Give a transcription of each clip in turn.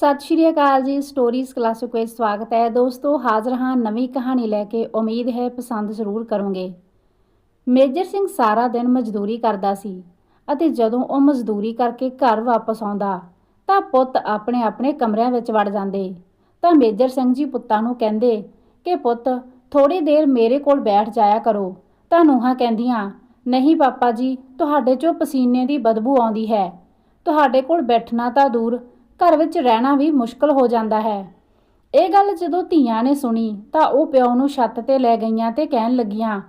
ਸਤਿ ਸ਼੍ਰੀ ਅਕਾਲ ਜੀ stories classic ਵਿੱਚ ਸਵਾਗਤ ਹੈ। ਦੋਸਤੋ, ਹਾਜ਼ਰ ਹਾਂ ਨਵੀਂ ਕਹਾਣੀ ਲੈ ਕੇ। ਉਮੀਦ ਹੈ ਪਸੰਦ ਜ਼ਰੂਰ ਕਰੋਗੇ। ਮੇਜਰ ਸਿੰਘ ਸਾਰਾ ਦਿਨ ਮਜ਼ਦੂਰੀ ਕਰਦਾ ਸੀ ਅਤੇ ਜਦੋਂ ਉਹ ਮਜ਼ਦੂਰੀ ਕਰਕੇ ਘਰ ਵਾਪਸ ਆਉਂਦਾ, ਤਾਂ ਪੁੱਤ ਆਪਣੇ ਆਪਣੇ ਕਮਰਿਆਂ ਵਿੱਚ ਵੜ ਜਾਂਦੇ। ਤਾਂ ਮੇਜਰ ਸਿੰਘ ਜੀ ਪੁੱਤਾਂ ਨੂੰ ਕਹਿੰਦੇ ਕਿ, ਪੁੱਤ ਥੋੜੀ ਦੇਰ ਮੇਰੇ ਕੋਲ ਬੈਠ ਜਾਇਆ ਕਰੋ। ਤਾਂ ਨੂੰਹਾਂ ਕਹਿੰਦੀਆਂ, ਨਹੀਂ ਪਾਪਾ ਜੀ, ਤੁਹਾਡੇ ਚੋਂ ਪਸੀਨੇ ਦੀ ਬਦਬੂ ਆਉਂਦੀ ਹੈ। ਤੁਹਾਡੇ ਕੋਲ ਬੈਠਣਾ ਤਾਂ ਦੂਰ ਘਰ ਵਿੱਚ ਰਹਿਣਾ ਵੀ ਮੁਸ਼ਕਲ ਹੋ ਜਾਂਦਾ ਹੈ। ਇਹ ਗੱਲ ਜਦੋਂ ਧੀਆਂ ਨੇ ਸੁਣੀ ਤਾਂ ਉਹ ਪਿਓ ਨੂੰ ਛੱਤ ਤੇ ਲੈ ਗਈਆਂ ਤੇ ਕਹਿਣ ਲੱਗੀਆਂ,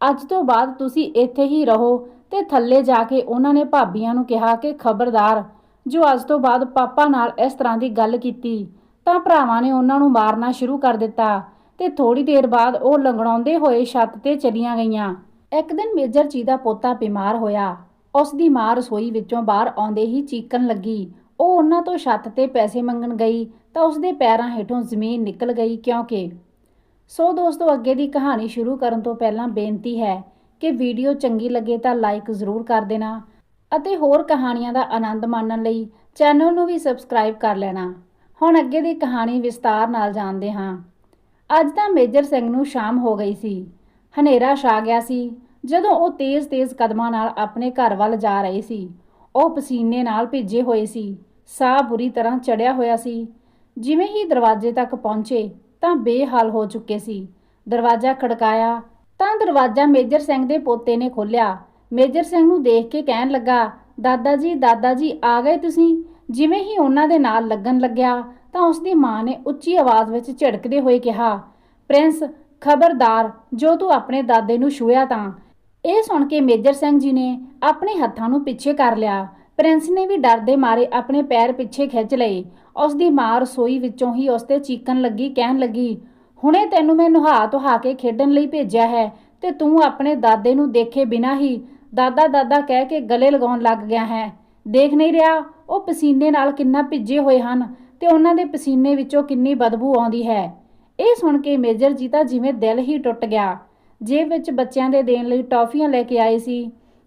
ਅੱਜ ਤੋਂ ਬਾਅਦ ਤੁਸੀਂ ਇੱਥੇ ਹੀ ਰਹੋ ਤੇ ਥੱਲੇ ਜਾ ਕੇ ਉਹਨਾਂ ਨੇ ਭਾਬੀਆਂ ਨੂੰ ਕਿਹਾ ਕਿ ਖਬਰਦਾਰ, ਜੋ ਅੱਜ ਤੋਂ ਬਾਅਦ ਪਾਪਾ ਨਾਲ ਇਸ ਤਰ੍ਹਾਂ ਦੀ ਗੱਲ ਕੀਤੀ, ਤਾਂ ਭਰਾਵਾਂ ਨੇ ਉਹਨਾਂ ਨੂੰ ਮਾਰਨਾ ਸ਼ੁਰੂ ਕਰ ਦਿੱਤਾ ਤੇ ਥੋੜੀ ਦੇਰ ਬਾਅਦ ਉਹ ਲੰਗੜਾਉਂਦੇ ਹੋਏ ਛੱਤ ਤੇ ਚਲੀਆਂ ਗਈਆਂ। ਇੱਕ ਦਿਨ ਮੇਜਰ ਜੀ ਦਾ ਪੋਤਾ ਬਿਮਾਰ ਹੋਇਆ। ਉਸ ਦੀ ਮਾਂ ਰਸੋਈ ਵਿੱਚੋਂ ਬਾਹਰ ਆਉਂਦੇ ਹੀ ਚੀਕਣ ਲੱਗੀ। ਉਹ ਉਹਨਾਂ ਤੋਂ ਛੱਤ ਤੇ ਪੈਸੇ ਮੰਗਣ ਗਈ ਤਾਂ ਉਸਦੇ ਪੈਰਾਂ ਹੇਠੋਂ ਜ਼ਮੀਨ ਨਿਕਲ ਗਈ ਕਿਉਂਕਿ ਸੋ ਦੋਸਤੋ, ਅੱਗੇ ਦੀ ਕਹਾਣੀ ਸ਼ੁਰੂ ਕਰਨ ਤੋਂ ਪਹਿਲਾਂ ਬੇਨਤੀ ਹੈ ਕਿ ਵੀਡੀਓ ਚੰਗੀ ਲੱਗੇ ਤਾਂ ਲਾਈਕ ਜ਼ਰੂਰ ਕਰ ਦੇਣਾ ਅਤੇ ਹੋਰ ਕਹਾਣੀਆਂ ਦਾ ਆਨੰਦ ਮਾਣਨ ਲਈ ਚੈਨਲ ਨੂੰ ਵੀ ਸਬਸਕ੍ਰਾਈਬ ਕਰ ਲੈਣਾ। ਹੁਣ ਅੱਗੇ ਦੀ ਕਹਾਣੀ ਵਿਸਤਾਰ ਨਾਲ ਜਾਣਦੇ ਹਾਂ। ਅੱਜ ਤਾਂ ਮੇਜਰ ਸਿੰਘ ਨੂੰ ਸ਼ਾਮ ਹੋ ਗਈ ਸੀ। ਹਨੇਰਾ ਛਾ ਗਿਆ ਸੀ। ਜਦੋਂ ਉਹ ਤੇਜ਼-ਤੇਜ਼ ਕਦਮਾਂ ਨਾਲ ਆਪਣੇ ਘਰ ਵੱਲ ਜਾ ਰਹੇ ਸੀ, ਉਹ ਪਸੀਨੇ ਨਾਲ ਭਿੱਜੇ ਹੋਏ ਸੀ। ਸਾਹ ਬੁਰੀ ਤਰ੍ਹਾਂ ਚੜਿਆ ਹੋਇਆ ਸੀ। ਜਿਵੇਂ ਹੀ ਦਰਵਾਜ਼ੇ ਤੱਕ ਪਹੁੰਚੇ ਤਾਂ ਬੇਹਾਲ ਹੋ ਚੁੱਕੇ ਸੀ। ਦਰਵਾਜ਼ਾ ਖੜਕਾਇਆ ਤਾਂ ਦਰਵਾਜ਼ਾ ਮੇਜਰ ਸਿੰਘ ਦੇ ਪੋਤੇ ਨੇ ਖੋਲ੍ਹਿਆ। ਮੇਜਰ ਸਿੰਘ ਨੂੰ ਦੇਖ ਕੇ ਕਹਿਣ ਲੱਗਾ, ਦਾਦਾ ਜੀ ਦਾਦਾ ਜੀ, ਆ ਗਏ ਤੁਸੀਂ? ਜਿਵੇਂ ਹੀ ਉਹਨਾਂ ਦੇ ਨਾਲ ਲੱਗਣ ਲੱਗਿਆ ਤਾਂ ਉਸ ਦੀ ਮਾਂ ਨੇ ਉੱਚੀ ਆਵਾਜ਼ ਵਿੱਚ ਝਿੜਕਦੇ ਹੋਏ ਕਿਹਾ, ਪ੍ਰਿੰਸ, ਖਬਰਦਾਰ, ਜੋ ਤੂੰ ਆਪਣੇ ਦਾਦੇ ਨੂੰ ਛੂਇਆ ਤਾਂ। ਇਹ ਸੁਣ ਕੇ ਮੇਜਰ ਸਿੰਘ ਜੀ ਨੇ ਆਪਣੇ ਹੱਥਾਂ ਨੂੰ ਪਿੱਛੇ ਕਰ ਲਿਆ। ਪ੍ਰਿੰਸ ਨੇ ਵੀ ਡਰ ਦੇ ਮਾਰੇ ਆਪਣੇ ਪੈਰ ਪਿੱਛੇ ਖਿੱਚ ਲਏ। ਉਸ ਦੀ ਮਾਂ ਰਸੋਈ ਵਿੱਚੋਂ ਹੀ ਉਸ ਤੇ ਚੀਕਣ ਲੱਗੀ, ਕਹਿਣ ਲੱਗੀ, ਹੁਣੇ ਤੈਨੂੰ ਮੈਂ ਨੁਹਾ ਧੁਹਾ ਕੇ ਖੇਡਣ ਲਈ ਭੇਜਿਆ ਹੈ ਤੇ ਤੂੰ ਆਪਣੇ ਦਾਦੇ ਨੂੰ ਦੇਖੇ ਬਿਨਾਂ ਹੀ ਦਾਦਾ ਦਾਦਾ ਕਹਿ ਕੇ ਗਲੇ ਲਗਾਉਣ ਲੱਗ ਗਿਆ ਹੈ। ਦੇਖ ਨਹੀਂ ਰਿਹਾ, ਉਹ ਪਸੀਨੇ ਨਾਲ ਕਿੰਨਾ ਭਿੱਜੇ ਹੋਏ ਹਨ ਤੇ ਉਹਨਾਂ ਦੇ ਪਸੀਨੇ ਵਿੱਚੋਂ ਕਿੰਨੀ ਬਦਬੂ ਆਉਂਦੀ ਹੈ। ਇਹ ਸੁਣ ਕੇ ਮੇਜਰ ਜੀ ਤਾਂ ਜਿਵੇਂ ਦਿਲ ਹੀ ਟੁੱਟ ਗਿਆ। ਜੇਬ ਵਿੱਚ ਬੱਚਿਆਂ ਦੇ ਦੇਣ ਲਈ ਟੌਫੀਆਂ ਲੈ ਕੇ ਆਏ ਸੀ।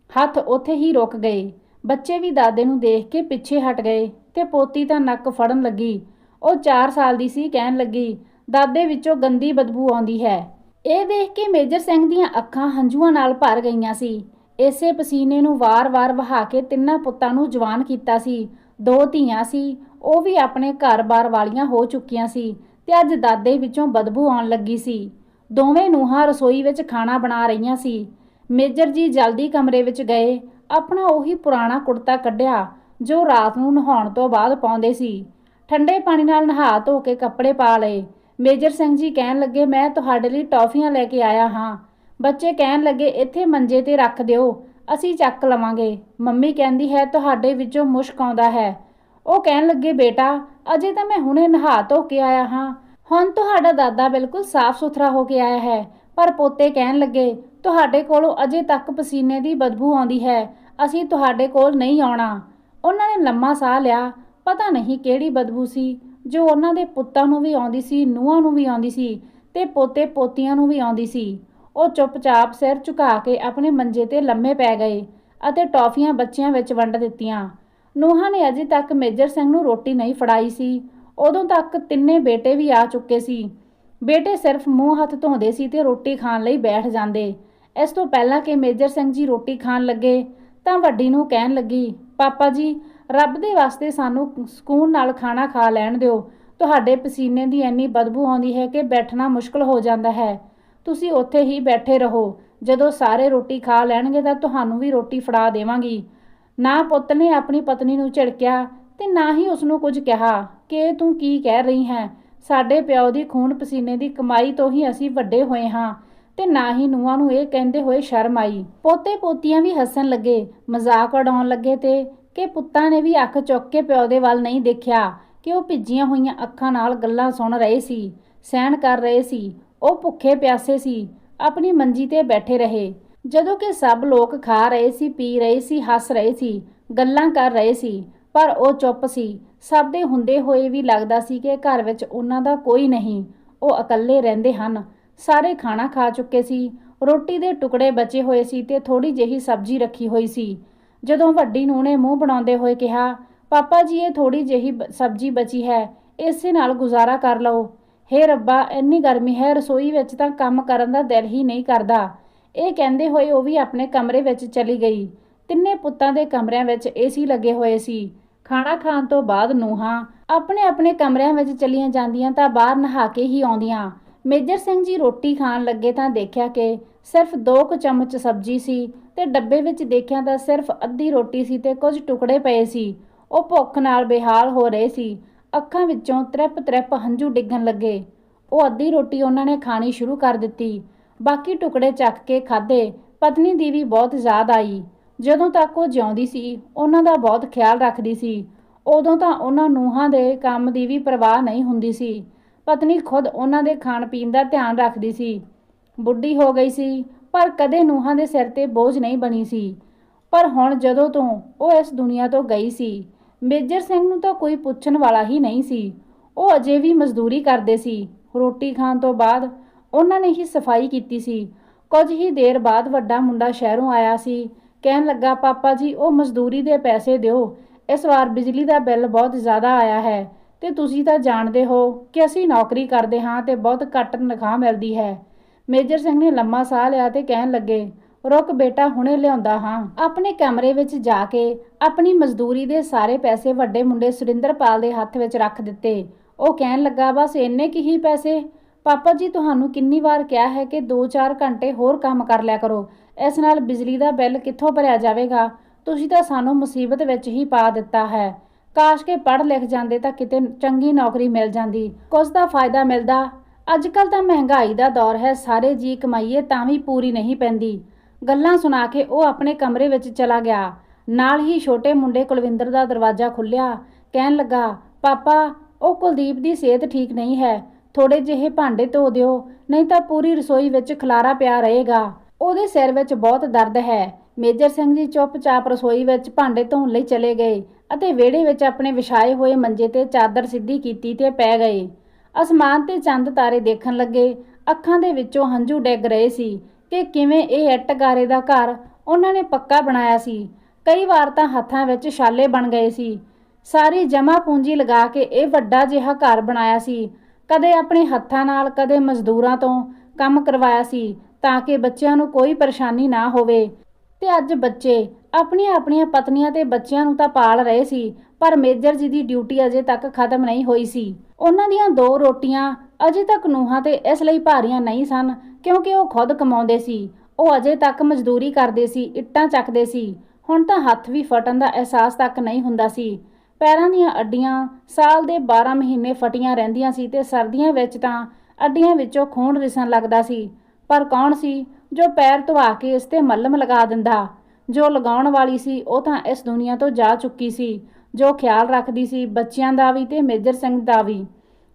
ਹੱਥ ਉੱਥੇ ਹੀ ਰੁਕ ਗਏ। ਬੱਚੇ ਵੀ ਦਾਦੇ ਨੂੰ ਦੇਖ ਕੇ ਪਿੱਛੇ ਹਟ ਗਏ ਤੇ ਪੋਤੀ ਤਾਂ ਨੱਕ ਫੜਨ ਲੱਗੀ। ਉਹ 4 ਸਾਲ ਦੀ ਸੀ ਕਹਿਣ ਲੱਗੀ, ਦਾਦੇ ਵਿੱਚੋਂ ਗੰਦੀ ਬਦਬੂ ਆਉਂਦੀ ਹੈ। ਇਹ ਦੇਖ ਕੇ ਮੇਜਰ ਸਿੰਘ ਦੀਆਂ ਅੱਖਾਂ ਹੰਝੂਆਂ ਨਾਲ ਭਰ ਗਈਆਂ ਸੀ। ਇਸੇ ਪਸੀਨੇ ਨੂੰ ਵਾਰ-ਵਾਰ ਵਹਾ ਕੇ ਤਿੰਨਾਂ ਪੁੱਤਾਂ ਨੂੰ ਜਵਾਨ ਕੀਤਾ ਸੀ। ਦੋ ਧੀਆਂ ਸੀ, ਉਹ ਵੀ ਆਪਣੇ ਘਰ-ਬਾਰ ਵਾਲੀਆਂ ਹੋ ਚੁੱਕੀਆਂ ਸੀ ਤੇ ਅੱਜ ਦਾਦੇ ਵਿੱਚੋਂ ਬਦਬੂ ਆਉਣ ਲੱਗੀ ਸੀ। ਦੋਵੇਂ ਨੂੰਹਾਂ ਰਸੋਈ ਵਿੱਚ ਖਾਣਾ ਬਣਾ ਰਹੀਆਂ ਸੀ। ਮੇਜਰ ਜੀ ਜਲਦੀ ਕਮਰੇ ਵਿੱਚ ਗਏ। ਆਪਣਾ ਉਹੀ ਪੁਰਾਣਾ ਕੁੜਤਾ ਕੱਢਿਆ, ਜੋ ਰਾਤ ਨੂੰ ਨਹਾਉਣ ਤੋਂ ਬਾਅਦ ਪਾਉਂਦੇ ਸੀ। ਠੰਡੇ ਪਾਣੀ ਨਾਲ ਨਹਾ ਧੋ ਕੇ ਕੱਪੜੇ ਪਾ ਲਏ। ਮੇਜਰ ਸਿੰਘ ਜੀ ਕਹਿਣ ਲੱਗੇ, ਮੈਂ ਤੁਹਾਡੇ ਲਈ ਟੌਫੀਆਂ ਲੈ ਕੇ ਆਇਆ ਹਾਂ। ਬੱਚੇ ਕਹਿਣ ਲੱਗੇ, ਇੱਥੇ ਮੰਜੇ ਤੇ ਰੱਖ ਦਿਓ, ਅਸੀਂ ਚੱਕ ਲਵਾਂਗੇ। ਮੰਮੀ ਕਹਿੰਦੀ ਹੈ, ਤੁਹਾਡੇ ਵਿੱਚੋਂ ਮੁਸ਼ਕ ਆਉਂਦਾ ਹੈ। ਉਹ ਕਹਿਣ ਲੱਗੇ, ਬੇਟਾ, ਅਜੇ ਤਾਂ ਮੈਂ ਹੁਣੇ ਨਹਾ ਧੋ ਕੇ ਆਇਆ ਹਾਂ। ਹੁਣ ਤੁਹਾਡਾ ਦਾਦਾ ਬਿਲਕੁਲ ਸਾਫ਼ ਸੁਥਰਾ ਹੋ ਕੇ ਆਇਆ ਹੈ। ਪਰ ਪੋਤੇ ਕਹਿਣ ਲੱਗੇ ਤੁਹਾਡੇ ਕੋਲੋਂ ਅਜੇ ਤੱਕ ਪਸੀਨੇ ਦੀ ਬਦਬੂ ਆਉਂਦੀ ਹੈ। ਅਸੀਂ ਤੁਹਾਡੇ ਕੋਲ ਨਹੀਂ ਆਉਣਾ। ਉਹਨਾਂ ਨੇ ਲੰਮਾ ਸਾਹ ਲਿਆ। ਪਤਾ ਨਹੀਂ ਕਿਹੜੀ ਬਦਬੂ ਸੀ। ਜੋ ਉਹਨਾਂ ਦੇ ਪੁੱਤਾਂ ਨੂੰ ਵੀ ਆਉਂਦੀ ਸੀ, ਨੂੰਹਾਂ ਨੂੰ ਵੀ ਆਉਂਦੀ ਸੀ ਤੇ ਪੋਤੇ ਪੋਤੀਆਂ ਨੂੰ ਵੀ ਆਉਂਦੀ ਸੀ। ਉਹ ਚੁੱਪਚਾਪ ਸਿਰ ਝੁਕਾ ਕੇ ਆਪਣੇ ਮੰਜੇ ਤੇ ਲੰਮੇ ਪੈ ਗਏ ਅਤੇ ਟੌਫੀਆਂ ਬੱਚਿਆਂ ਵਿੱਚ ਵੰਡ ਦਿੱਤੀਆਂ। ਨੂੰਹਾਂ ਨੇ ਅਜੇ ਤੱਕ ਮੇਜਰ ਸਿੰਘ ਨੂੰ ਰੋਟੀ ਨਹੀਂ ਫੜਾਈ ਸੀ। ਉਦੋਂ ਤੱਕ ਤਿੰਨੇ ਬੇਟੇ ਵੀ ਆ ਚੁੱਕੇ ਸੀ। ਬੇਟੇ ਸਿਰਫ ਮੂੰਹ ਹੱਥ ਧੋਂਦੇ ਸੀ ਤੇ ਰੋਟੀ ਖਾਣ ਲਈ ਬੈਠ ਜਾਂਦੇ। ਇਸ ਤੋਂ ਪਹਿਲਾਂ ਕਿ ਮੇਜਰ ਸਿੰਘ ਜੀ ਰੋਟੀ ਖਾਣ ਲੱਗੇ ਤਾਂ ਵੱਡੀ ਨੂੰ ਕਹਿਣ ਲੱਗੀ, ਪਾਪਾ ਜੀ, ਰੱਬ ਦੇ ਵਾਸਤੇ ਸਾਨੂੰ ਸਕੂਨ ਨਾਲ ਖਾਣਾ ਖਾ ਲੈਣ ਦਿਓ। ਤੁਹਾਡੇ ਪਸੀਨੇ ਦੀ ਇੰਨੀ ਬਦਬੂ ਆਉਂਦੀ ਹੈ ਕਿ ਬੈਠਣਾ ਮੁਸ਼ਕਲ ਹੋ ਜਾਂਦਾ ਹੈ। ਤੁਸੀਂ ਉੱਥੇ ਹੀ ਬੈਠੇ ਰਹੋ। ਜਦੋਂ ਸਾਰੇ ਰੋਟੀ ਖਾ ਲੈਣਗੇ ਤਾਂ ਤੁਹਾਨੂੰ ਵੀ ਰੋਟੀ ਫੜਾ ਦੇਵਾਂਗੀ। ਨਾ ਪੁੱਤ ਨੇ ਆਪਣੀ ਪਤਨੀ ਨੂੰ ਝਿੜਕਿਆ ਤੇ ਨਾ ਹੀ ਉਸ ਨੂੰ ਕੁਝ ਕਿਹਾ, ਕਿ ਤੂੰ ਕੀ ਕਹਿ ਰਹੀ ਹੈ? ਸਾਡੇ ਪਿਓ ਦੀ ਖੂਨ ਪਸੀਨੇ ਦੀ ਕਮਾਈ ਤੋਂ ਹੀ ਅਸੀਂ ਵੱਡੇ ਹੋਏ ਹਾਂ। ਤੇ ਨਾ ਹੀ ਨੂੰਹਾਂ ਨੂੰ ਇਹ ਕਹਿੰਦੇ ਹੋਏ ਸ਼ਰਮ ਆਈ। ਪੋਤੇ ਪੋਤੀਆਂ ਵੀ ਹੱਸਣ ਲੱਗੇ, ਮਜ਼ਾਕ ਉਡਾਉਣ ਲੱਗੇ ਤੇ ਕਿ ਪੁੱਤਾਂ ਨੇ ਵੀ ਅੱਖ ਚੁੱਕ ਕੇ ਪਿਓ ਦੇ ਵੱਲ ਨਹੀਂ ਦੇਖਿਆ ਕਿ ਉਹ ਭਿੱਜੀਆਂ ਹੋਈਆਂ ਅੱਖਾਂ ਨਾਲ ਗੱਲਾਂ ਸੁਣ ਰਹੇ ਸੀ, ਸਹਿਣ ਕਰ ਰਹੇ ਸੀ, ਉਹ ਭੁੱਖੇ ਪਿਆਸੇ ਸੀ, ਆਪਣੀ ਮੰਜੀ ਤੇ ਬੈਠੇ ਰਹੇ। ਜਦੋਂ ਕਿ ਸਭ ਲੋਕ ਖਾ ਰਹੇ ਸੀ, ਪੀ ਰਹੇ ਸੀ, ਹੱਸ ਰਹੇ ਸੀ, ਗੱਲਾਂ ਕਰ ਰਹੇ ਸੀ, ਪਰ ਉਹ ਚੁੱਪ ਸੀ। ਸਭ ਦੇ ਹੁੰਦੇ ਹੋਏ ਵੀ ਲੱਗਦਾ ਸੀ ਕਿ ਘਰ ਵਿੱਚ ਉਹਨਾਂ ਦਾ ਕੋਈ ਨਹੀਂ, ਉਹ ਇਕੱਲੇ ਰਹਿੰਦੇ ਹਨ। ਸਾਰੇ ਖਾਣਾ ਖਾ ਚੁੱਕੇ ਸੀ। ਰੋਟੀ ਦੇ ਟੁਕੜੇ ਬਚੇ ਹੋਏ ਸੀ ਤੇ ਥੋੜੀ ਜਿਹੀ ਸਬਜ਼ੀ ਰੱਖੀ ਹੋਈ ਸੀ। ਜਦੋਂ ਵੱਡੀ ਨੂੰ ਨੇ ਮੂੰਹ ਬਣਾਉਂਦੇ ਹੋਏ ਕਿਹਾ, ਪਾਪਾ ਜੀ, ਇਹ ਥੋੜੀ ਜਿਹੀ ਬ- ਸਬਜ਼ੀ ਬਚੀ ਹੈ, ਇਸੇ ਨਾਲ ਗੁਜ਼ਾਰਾ ਕਰ ਲਓ। ਹੇ ਰੱਬਾ, ਇੰਨੀ ਗਰਮੀ ਹੈ, ਰਸੋਈ ਵਿੱਚ ਤਾਂ ਕੰਮ ਕਰਨ ਦਾ ਦਿਲ ਹੀ ਨਹੀਂ ਕਰਦਾ ਇਹ ਕਹਿੰਦੇ ਹੋਏ ਉਹ ਵੀ ਆਪਣੇ ਕਮਰੇ ਵਿੱਚ ਚਲੀ ਗਈ। ਤਿੰਨੇ ਪੁੱਤਾਂ ਦੇ ਕਮਰਿਆਂ ਵਿੱਚ ਏਸੀ ਲੱਗੇ ਹੋਏ ਸੀ। ਖਾਣਾ ਖਾਣ ਤੋਂ ਬਾਅਦ ਨੂੰਹਾਂ ਆਪਣੇ ਆਪਣੇ ਕਮਰਿਆਂ ਵਿੱਚ ਚਲੀਆਂ ਜਾਂਦੀਆਂ ਤਾਂ ਬਾਹਰ ਨਹਾ ਕੇ ਹੀ ਆਉਂਦੀਆਂ। ਮੇਜਰ ਸਿੰਘ ਜੀ ਰੋਟੀ ਖਾਣ ਲੱਗੇ ਤਾਂ ਦੇਖਿਆ ਕਿ ਸਿਰਫ ਦੋ ਕੁ ਚਮਚ ਸਬਜ਼ੀ ਸੀ ਤੇ ਡੱਬੇ ਵਿੱਚ ਦੇਖਿਆ ਤਾਂ ਸਿਰਫ ਅੱਧੀ ਰੋਟੀ ਸੀ ਤੇ ਕੁਝ ਟੁਕੜੇ ਪਏ ਸੀ। ਉਹ ਭੁੱਖ ਨਾਲ ਬੇਹਾਲ ਹੋ ਰਹੇ ਸੀ। ਅੱਖਾਂ ਵਿੱਚੋਂ ਤ੍ਰਿਪ ਤ੍ਰਿਪ ਹੰਝੂ ਡਿੱਗਣ ਲੱਗੇ। ਉਹ ਅੱਧੀ ਰੋਟੀ ਉਹਨਾਂ ਨੇ ਖਾਣੀ ਸ਼ੁਰੂ ਕਰ ਦਿੱਤੀ। ਬਾਕੀ ਟੁਕੜੇ ਚੱਕ ਕੇ ਖਾਦੇ ਪਤਨੀ ਦੀ ਵੀ ਬਹੁਤ ਯਾਦ ਆਈ। ਜਦੋਂ ਤੱਕ ਉਹ ਜਿਉਂਦੀ ਸੀ, ਉਹਨਾਂ ਦਾ ਬਹੁਤ ਖਿਆਲ ਰੱਖਦੀ ਸੀ। ਉਦੋਂ ਤਾਂ ਉਹਨਾਂ ਨੂੰਹਾਂ ਦੇ ਕੰਮ ਦੀ ਵੀ ਪਰਵਾਹ ਨਹੀਂ ਹੁੰਦੀ ਸੀ। ਪਤਨੀ ਖੁਦ ਉਹਨਾਂ ਦੇ ਖਾਣ ਪੀਣ ਦਾ ਧਿਆਨ ਰੱਖਦੀ ਸੀ। ਬੁੱਢੀ ਹੋ ਗਈ ਸੀ, ਪਰ ਕਦੇ ਨੂੰਹਾਂ ਦੇ ਸਿਰ ਤੇ ਬੋਝ ਨਹੀਂ ਬਣੀ ਸੀ। ਪਰ ਹੁਣ ਜਦੋਂ ਤੋਂ ਉਹ ਇਸ ਦੁਨੀਆ ਤੋਂ ਗਈ ਸੀ, ਮੇਜਰ ਸਿੰਘ ਨੂੰ ਤਾਂ ਕੋਈ ਪੁੱਛਣ ਵਾਲਾ ਹੀ ਨਹੀਂ ਸੀ। ਉਹ ਅਜੇ ਵੀ ਮਜ਼ਦੂਰੀ ਕਰਦੇ ਸੀ। ਰੋਟੀ ਖਾਣ ਤੋਂ ਬਾਅਦ ਉਹਨਾਂ ਨੇ ਹੀ ਸਫ਼ਾਈ ਕੀਤੀ ਸੀ। ਕੁਝ ਹੀ ਦੇਰ ਬਾਅਦ ਵੱਡਾ ਮੁੰਡਾ ਸ਼ਹਿਰੋਂ ਆਇਆ ਸੀ। ਕਹਿਣ ਲੱਗਾ, ਪਾਪਾ ਜੀ, ਉਹ ਮਜ਼ਦੂਰੀ ਦੇ ਪੈਸੇ ਦਿਓ। ਇਸ ਵਾਰ ਬਿਜਲੀ ਦਾ ਬਿੱਲ ਬਹੁਤ ਜ਼ਿਆਦਾ ਆਇਆ ਹੈ। ਤੇ ਤੁਸੀਂ ਤਾਂ ਜਾਣਦੇ ਹੋ ਕਿ ਅਸੀਂ ਨੌਕਰੀ ਕਰਦੇ ਹਾਂ ਤੇ ਬਹੁਤ ਘੱਟ ਤਨਖਾਹ ਮਿਲਦੀ ਹੈ। ਮੇਜਰ ਸਿੰਘ ਨੇ ਲੰਮਾ ਸਾਹ ਲਿਆ ਤੇ ਕਹਿਣ ਲੱਗੇ, ਰੁਕ ਬੇਟਾ, ਹੁਣੇ ਲਿਆਉਂਦਾ ਹਾਂ। ਆਪਣੇ ਕਮਰੇ ਵਿੱਚ ਜਾ ਕੇ ਆਪਣੀ ਮਜ਼ਦੂਰੀ ਦੇ ਸਾਰੇ ਪੈਸੇ ਵੱਡੇ ਮੁੰਡੇ ਸੁਰਿੰਦਰਪਾਲ ਦੇ ਹੱਥ ਵਿੱਚ ਰੱਖ ਦਿੱਤੇ। ਉਹ ਕਹਿਣ ਲੱਗਾ, ਬਸ ਇੰਨੇ ਕੀ ਹੀ ਪੈਸੇ? ਪਾਪਾ ਜੀ, ਤੁਹਾਨੂੰ ਕਿੰਨੀ ਵਾਰ ਕਿਹਾ ਹੈ ਕਿ 2-4 ਘੰਟੇ ਹੋਰ ਕੰਮ ਕਰ ਲਿਆ ਕਰੋ। ਇਸ ਨਾਲ ਬਿਜਲੀ ਦਾ ਬਿੱਲ ਕਿੱਥੋਂ ਭਰਿਆ ਜਾਵੇਗਾ? ਤੁਸੀਂ ਤਾਂ ਸਾਨੂੰ ਮੁਸੀਬਤ ਵਿੱਚ ਹੀ ਪਾ ਦਿੱਤਾ ਹੈ। ਕਾਸ਼ ਕੇ ਪੜ੍ਹ ਲਿਖ ਜਾਂਦੇ ਤਾਂ ਕਿਤੇ ਚੰਗੀ ਨੌਕਰੀ ਮਿਲ ਜਾਂਦੀ ਕੁਝ ਦਾ ਫਾਇਦਾ ਮਿਲਦਾ। ਅੱਜ ਕੱਲ ਤਾਂ ਮਹਿੰਗਾਈ ਦਾ ਦੌਰ ਹੈ, ਸਾਰੇ ਜੀ ਕਮਾਈਏ ਤਾਂ ਵੀ ਪੂਰੀ ਨਹੀਂ ਪੈਂਦੀ। ਗੱਲਾਂ ਸੁਣਾ ਕੇ ਉਹ ਆਪਣੇ ਕਮਰੇ ਵਿੱਚ ਚਲਾ ਗਿਆ। ਨਾਲ ਹੀ ਛੋਟੇ ਮੁੰਡੇ ਕੁਲਵਿੰਦਰ ਦਾ ਦਰਵਾਜ਼ਾ ਖੁੱਲਿਆ ਕਹਿਣ ਲੱਗਾ, ਪਾਪਾ, ਉਹ ਕੁਲਦੀਪ ਦੀ ਸਿਹਤ ਠੀਕ ਨਹੀਂ ਹੈ। ਥੋੜੇ ਜਿਹੇ ਭਾਂਡੇ ਧੋ ਦਿਓ, ਨਹੀਂ ਤਾਂ ਪੂਰੀ ਰਸੋਈ ਵਿੱਚ ਖਲਾਰਾ ਪਿਆ ਰਹੇਗਾ। ਉਹਦੇ ਸਿਰ ਵਿੱਚ ਬਹੁਤ ਦਰਦ ਹੈ। ਮੇਜਰ ਸਿੰਘ ਜੀ ਚੁੱਪਚਾਪ ਰਸੋਈ ਵਿੱਚ ਭਾਂਡੇ ਧੋਣ ਲਈ ਚਲੇ ਗਏ। ਅਤੇ ਵਿਹੜੇ ਵਿੱਚ ਆਪਣੇ ਵਿਛਾਏ ਹੋਏ ਮੰਜੇ ਤੇ ਚਾਦਰ ਸਿੱਧੀ ਕੀਤੀ ਤੇ ਪੈ ਗਏ। ਅਸਮਾਨ ਤੇ ਚੰਦ ਤਾਰੇ ਦੇਖਣ ਲੱਗੇ। ਅੱਖਾਂ ਦੇ ਵਿੱਚੋਂ ਹੰਝੂ ਡਿੱਗ ਰਹੇ ਸੀ ਕਿ ਕਿਵੇਂ ਇਹ ਇੱਟ ਦਾ ਘਰ ਉਹਨਾਂ ਨੇ ਪੱਕਾ ਬਣਾਇਆ ਸੀ। ਕਈ ਵਾਰ ਤਾਂ ਹੱਥਾਂ ਵਿੱਚ ਛਾਲੇ ਬਣ ਗਏ ਸੀ। ਸਾਰੀ ਜਮਾ ਪੂੰਜੀ ਲਗਾ ਕੇ ਇਹ ਵੱਡਾ ਜਿਹਾ ਘਰ ਬਣਾਇਆ ਸੀ। ਕਦੇ ਆਪਣੇ ਹੱਥਾਂ ਨਾਲ, ਕਦੇ ਮਜ਼ਦੂਰਾਂ ਤੋਂ ਕੰਮ ਕਰਵਾਇਆ ਸੀ ਤਾਂ ਕਿ ਬੱਚਿਆਂ ਨੂੰ ਕੋਈ ਪਰੇਸ਼ਾਨੀ ਨਾ ਹੋਵੇ। ਤੇ ਅੱਜ ਬੱਚੇ ਆਪਣੀਆਂ ਆਪਣੀਆਂ ਪਤਨੀਆਂ ਤੇ ਬੱਚਿਆਂ ਨੂੰ ਤਾਂ ਪਾਲ ਰਹੇ ਸੀ, ਪਰ ਮੇਜਰ ਜੀ ਦੀ ਡਿਊਟੀ ਅਜੇ ਤੱਕ ਖਤਮ ਨਹੀਂ ਹੋਈ ਸੀ। ਉਹਨਾਂ ਦੀਆਂ ਦੋ ਰੋਟੀਆਂ ਅਜੇ ਤੱਕ ਨੂੰਹਾਂ ਤੇ ਇਸ ਲਈ ਭਾਰੀਆਂ ਨਹੀਂ ਸਨ, ਕਿਉਂਕਿ ਉਹ ਖੁਦ ਕਮਾਉਂਦੇ ਸੀ। ਉਹ ਅਜੇ ਤੱਕ ਮਜ਼ਦੂਰੀ ਕਰਦੇ ਸੀ, ਇੱਟਾਂ ਚੱਕਦੇ ਸੀ। ਹੁਣ ਤਾਂ ਹੱਥ ਵੀ ਫਟਣ ਦਾ ਅਹਿਸਾਸ ਤੱਕ ਨਹੀਂ ਹੁੰਦਾ ਸੀ। ਪੈਰਾਂ ਦੀਆਂ ਅੱਡੀਆਂ ਸਾਲ ਦੇ 12 ਮਹੀਨੇ ਫਟੀਆਂ ਰਹਿੰਦੀਆਂ ਸੀ ਤੇ ਸਰਦੀਆਂ ਵਿੱਚ ਤਾਂ ਅੱਡੀਆਂ ਵਿੱਚੋਂ ਖੂਨ ਰਿਸਣ ਲੱਗਦਾ ਸੀ। ਪਰ ਕੌਣ ਸੀ? ਜੋ ਪੈਰ ਧਵਾ ਕੇ ਇਸ ਤੇ ਮੱਲਮ ਲਗਾ ਦਿੰਦਾ, ਜੋ ਲਗਾਉਣ ਵਾਲੀ ਸੀ ਉਹ ਤਾਂ ਇਸ ਦੁਨੀਆ ਤੋਂ ਜਾ ਚੁੱਕੀ ਸੀ, ਜੋ ਖਿਆਲ ਰੱਖਦੀ ਸੀ ਬੱਚਿਆਂ ਦਾ ਵੀ ਤੇ ਮੇਜਰ ਸਿੰਘ ਦਾ ਵੀ।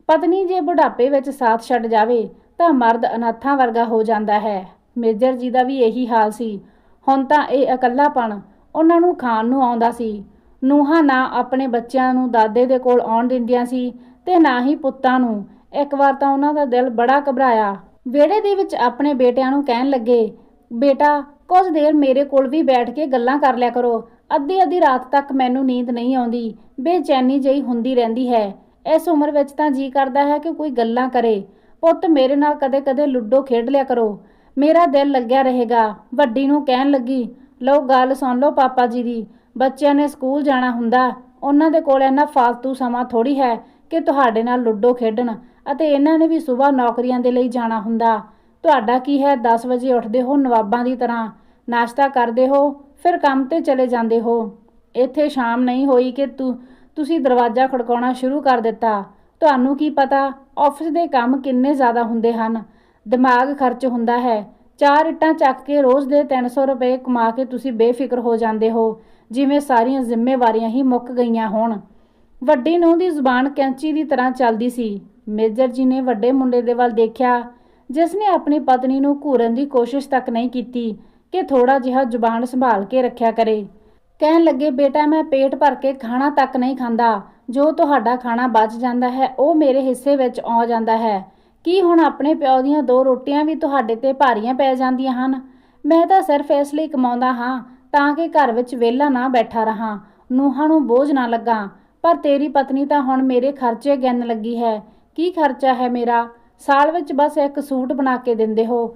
ਪਤਨੀ ਜੇ ਬੁਢਾਪੇ ਵਿੱਚ ਸਾਥ ਛੱਡ ਜਾਵੇ, ਤਾਂ ਮਰਦ ਅਨਾਥਾਂ ਵਰਗਾ ਹੋ ਜਾਂਦਾ ਹੈ। ਮੇਜਰ ਜੀ ਦਾ ਵੀ ਇਹੀ ਹਾਲ ਸੀ। ਹੁਣ ਤਾਂ ਇਹ ਇਕੱਲਾਪਣ ਉਹਨਾਂ ਨੂੰ ਖਾਣ ਨੂੰ ਆਉਂਦਾ ਸੀ। ਨੂੰਹਾਂ ਨਾ ਆਪਣੇ ਬੱਚਿਆਂ ਨੂੰ ਦਾਦੇ ਦੇ ਕੋਲ ਆਉਣ ਦਿੰਦੀਆਂ ਸੀ ਤੇ ਨਾ ਹੀ ਪੁੱਤਾਂ ਨੂੰ। ਇੱਕ ਵਾਰ ਤਾਂ ਉਹਨਾਂ ਦਾ ਦਿਲ ਬੜਾ ਘਬਰਾਇਆ। ਵਿਹੜੇ ਦੇ ਵਿੱਚ ਆਪਣੇ ਬੇਟਿਆਂ ਨੂੰ ਕਹਿਣ ਲੱਗੇ, ਬੇਟਾ, ਕੁਝ ਦੇਰ ਮੇਰੇ ਕੋਲ ਵੀ ਬੈਠ ਕੇ ਗੱਲਾਂ ਕਰ ਲਿਆ ਕਰੋ। ਅੱਧੀ ਅੱਧੀ ਰਾਤ ਤੱਕ ਮੈਨੂੰ ਨੀਂਦ ਨਹੀਂ ਆਉਂਦੀ। ਬੇਚੈਨੀ ਜਿਹੀ ਹੁੰਦੀ ਰਹਿੰਦੀ ਹੈ। ਇਸ ਉਮਰ ਵਿੱਚ ਤਾਂ ਜੀ ਕਰਦਾ ਹੈ ਕਿ ਕੋਈ ਗੱਲਾਂ ਕਰੇ। ਪੁੱਤ ਮੇਰੇ ਨਾਲ ਕਦੇ-ਕਦੇ ਲੁੱਡੋ ਖੇਡ ਲਿਆ ਕਰੋ। ਮੇਰਾ ਦਿਲ ਲੱਗਿਆ ਰਹੇਗਾ। ਵੱਡੀ ਨੂੰ ਕਹਿਣ ਲੱਗੀ, ਲਓ, ਗੱਲ ਸੁਣ ਲਓ ਪਾਪਾ ਜੀ ਦੀ। ਬੱਚਿਆਂ ਨੇ ਸਕੂਲ ਜਾਣਾ ਹੁੰਦਾ। ਉਹਨਾਂ ਦੇ ਕੋਲ ਇੰਨਾ ਫਾਲਤੂ ਸਮਾਂ ਥੋੜੀ ਹੈ ਕਿ ਤੁਹਾਡੇ ਨਾਲ ਲੁੱਡੋ ਖੇਡਣ। ਅਤੇ ਇਹਨਾਂ ਨੇ ਵੀ ਸਵੇਰ ਨੌਕਰੀਆਂ ਦੇ ਲਈ ਜਾਣਾ ਹੁੰਦਾ। ਤੁਹਾਡਾ ਕੀ ਹੈ? 10 ਵਜੇ ਉੱਠਦੇ ਹੋ ਨਵਾਬਾਂ ਦੀ ਤਰ੍ਹਾਂ। ਨਾਸ਼ਤਾ ਕਰਦੇ ਹੋ, ਫਿਰ ਕੰਮ ਤੇ ਚਲੇ ਜਾਂਦੇ ਹੋ। ਇੱਥੇ ਸ਼ਾਮ ਨਹੀਂ ਹੋਈ ਕਿ ਤੂੰ, ਤੁਸੀਂ ਦਰਵਾਜ਼ਾ ਖੜਕਾਉਣਾ ਸ਼ੁਰੂ ਕਰ ਦਿੱਤਾ। ਤੁਹਾਨੂੰ ਕੀ ਪਤਾ? ਆਫਿਸ ਦੇ ਕੰਮ ਕਿੰਨੇ ਜ਼ਿਆਦਾ ਹੁੰਦੇ ਹਨ। ਦਿਮਾਗ ਖਰਚ ਹੁੰਦਾ ਹੈ। ਚਾਰ ਇੱਟਾਂ ਚੱਕ ਕੇ ਰੋਜ਼ ਦੇ 300 ਰੁਪਏ ਕਮਾ ਕੇ ਤੁਸੀਂ ਬੇਫਿਕਰ ਹੋ ਜਾਂਦੇ ਹੋ। ਜਿਵੇਂ ਸਾਰੀਆਂ ਜ਼ਿੰਮੇਵਾਰੀਆਂ ਹੀ ਮੁੱਕ ਗਈਆਂ ਹੋਣ। ਵੱਡੀ ਨੂੰਹ ਦੀ ਜ਼ੁਬਾਨ ਕੈਂਚੀ ਦੀ ਤਰ੍ਹਾਂ ਚੱਲਦੀ ਸੀ। ਮੇਜਰ ਜੀ ਨੇ ਵੱਡੇ ਮੁੰਡੇ ਦੇ ਵੱਲ ਦੇਖਿਆ, ਜਿਸ ਨੇ ਆਪਣੀ ਪਤਨੀ ਨੂੰ ਘੂਰਨ ਦੀ ਕੋਸ਼ਿਸ਼ ਤੱਕ ਨਹੀਂ ਕੀਤੀ ਕਿ ਥੋੜਾ ਜਿਹਾ ਜ਼ੁਬਾਨ ਸੰਭਾਲ ਕੇ ਰੱਖਿਆ ਕਰੇ। ਕਹਿਣ ਲੱਗੇ, ਬੇਟਾ, ਮੈਂ ਪੇਟ ਭਰ ਕੇ ਖਾਣਾ ਤੱਕ ਨਹੀਂ ਖਾਂਦਾ। ਜੋ ਤੁਹਾਡਾ ਖਾਣਾ ਬਚ ਜਾਂਦਾ ਹੈ, ਉਹ ਮੇਰੇ ਹਿੱਸੇ ਵਿੱਚ ਆ ਜਾਂਦਾ ਹੈ। ਕੀ ਹੁਣ ਆਪਣੇ ਪਿਓ ਦੀਆਂ ਦੋ ਰੋਟੀਆਂ ਵੀ ਤੁਹਾਡੇ ਤੇ ਭਾਰੀਆਂ ਪੈ ਜਾਂਦੀਆਂ ਹਨ? ਮੈਂ ਤਾਂ ਸਿਰਫ ਇਸ ਲਈ ਕਮਾਉਂਦਾ ਹਾਂ ਤਾਂ ਕਿ ਘਰ ਵਿੱਚ ਵਿਹਲਾ ਨਾ ਬੈਠਾ ਰਹਾ। ਨੂੰਹਾਂ ਨੂੰ ਬੋਝ ਨਾ ਲੱਗਾ। ਪਰ ਤੇਰੀ ਪਤਨੀ ਤਾਂ ਹੁਣ ਮੇਰੇ ਖਰਚੇ ਗਿਣ ਲੱਗੀ ਹੈ। ਕੀ ਖਰਚਾ ਹੈ ਮੇਰਾ? ਸਾਲ ਵਿੱਚ ਬਸ ਇੱਕ ਸੂਟ ਬਣਾ ਕੇ ਦਿੰਦੇ ਹੋ।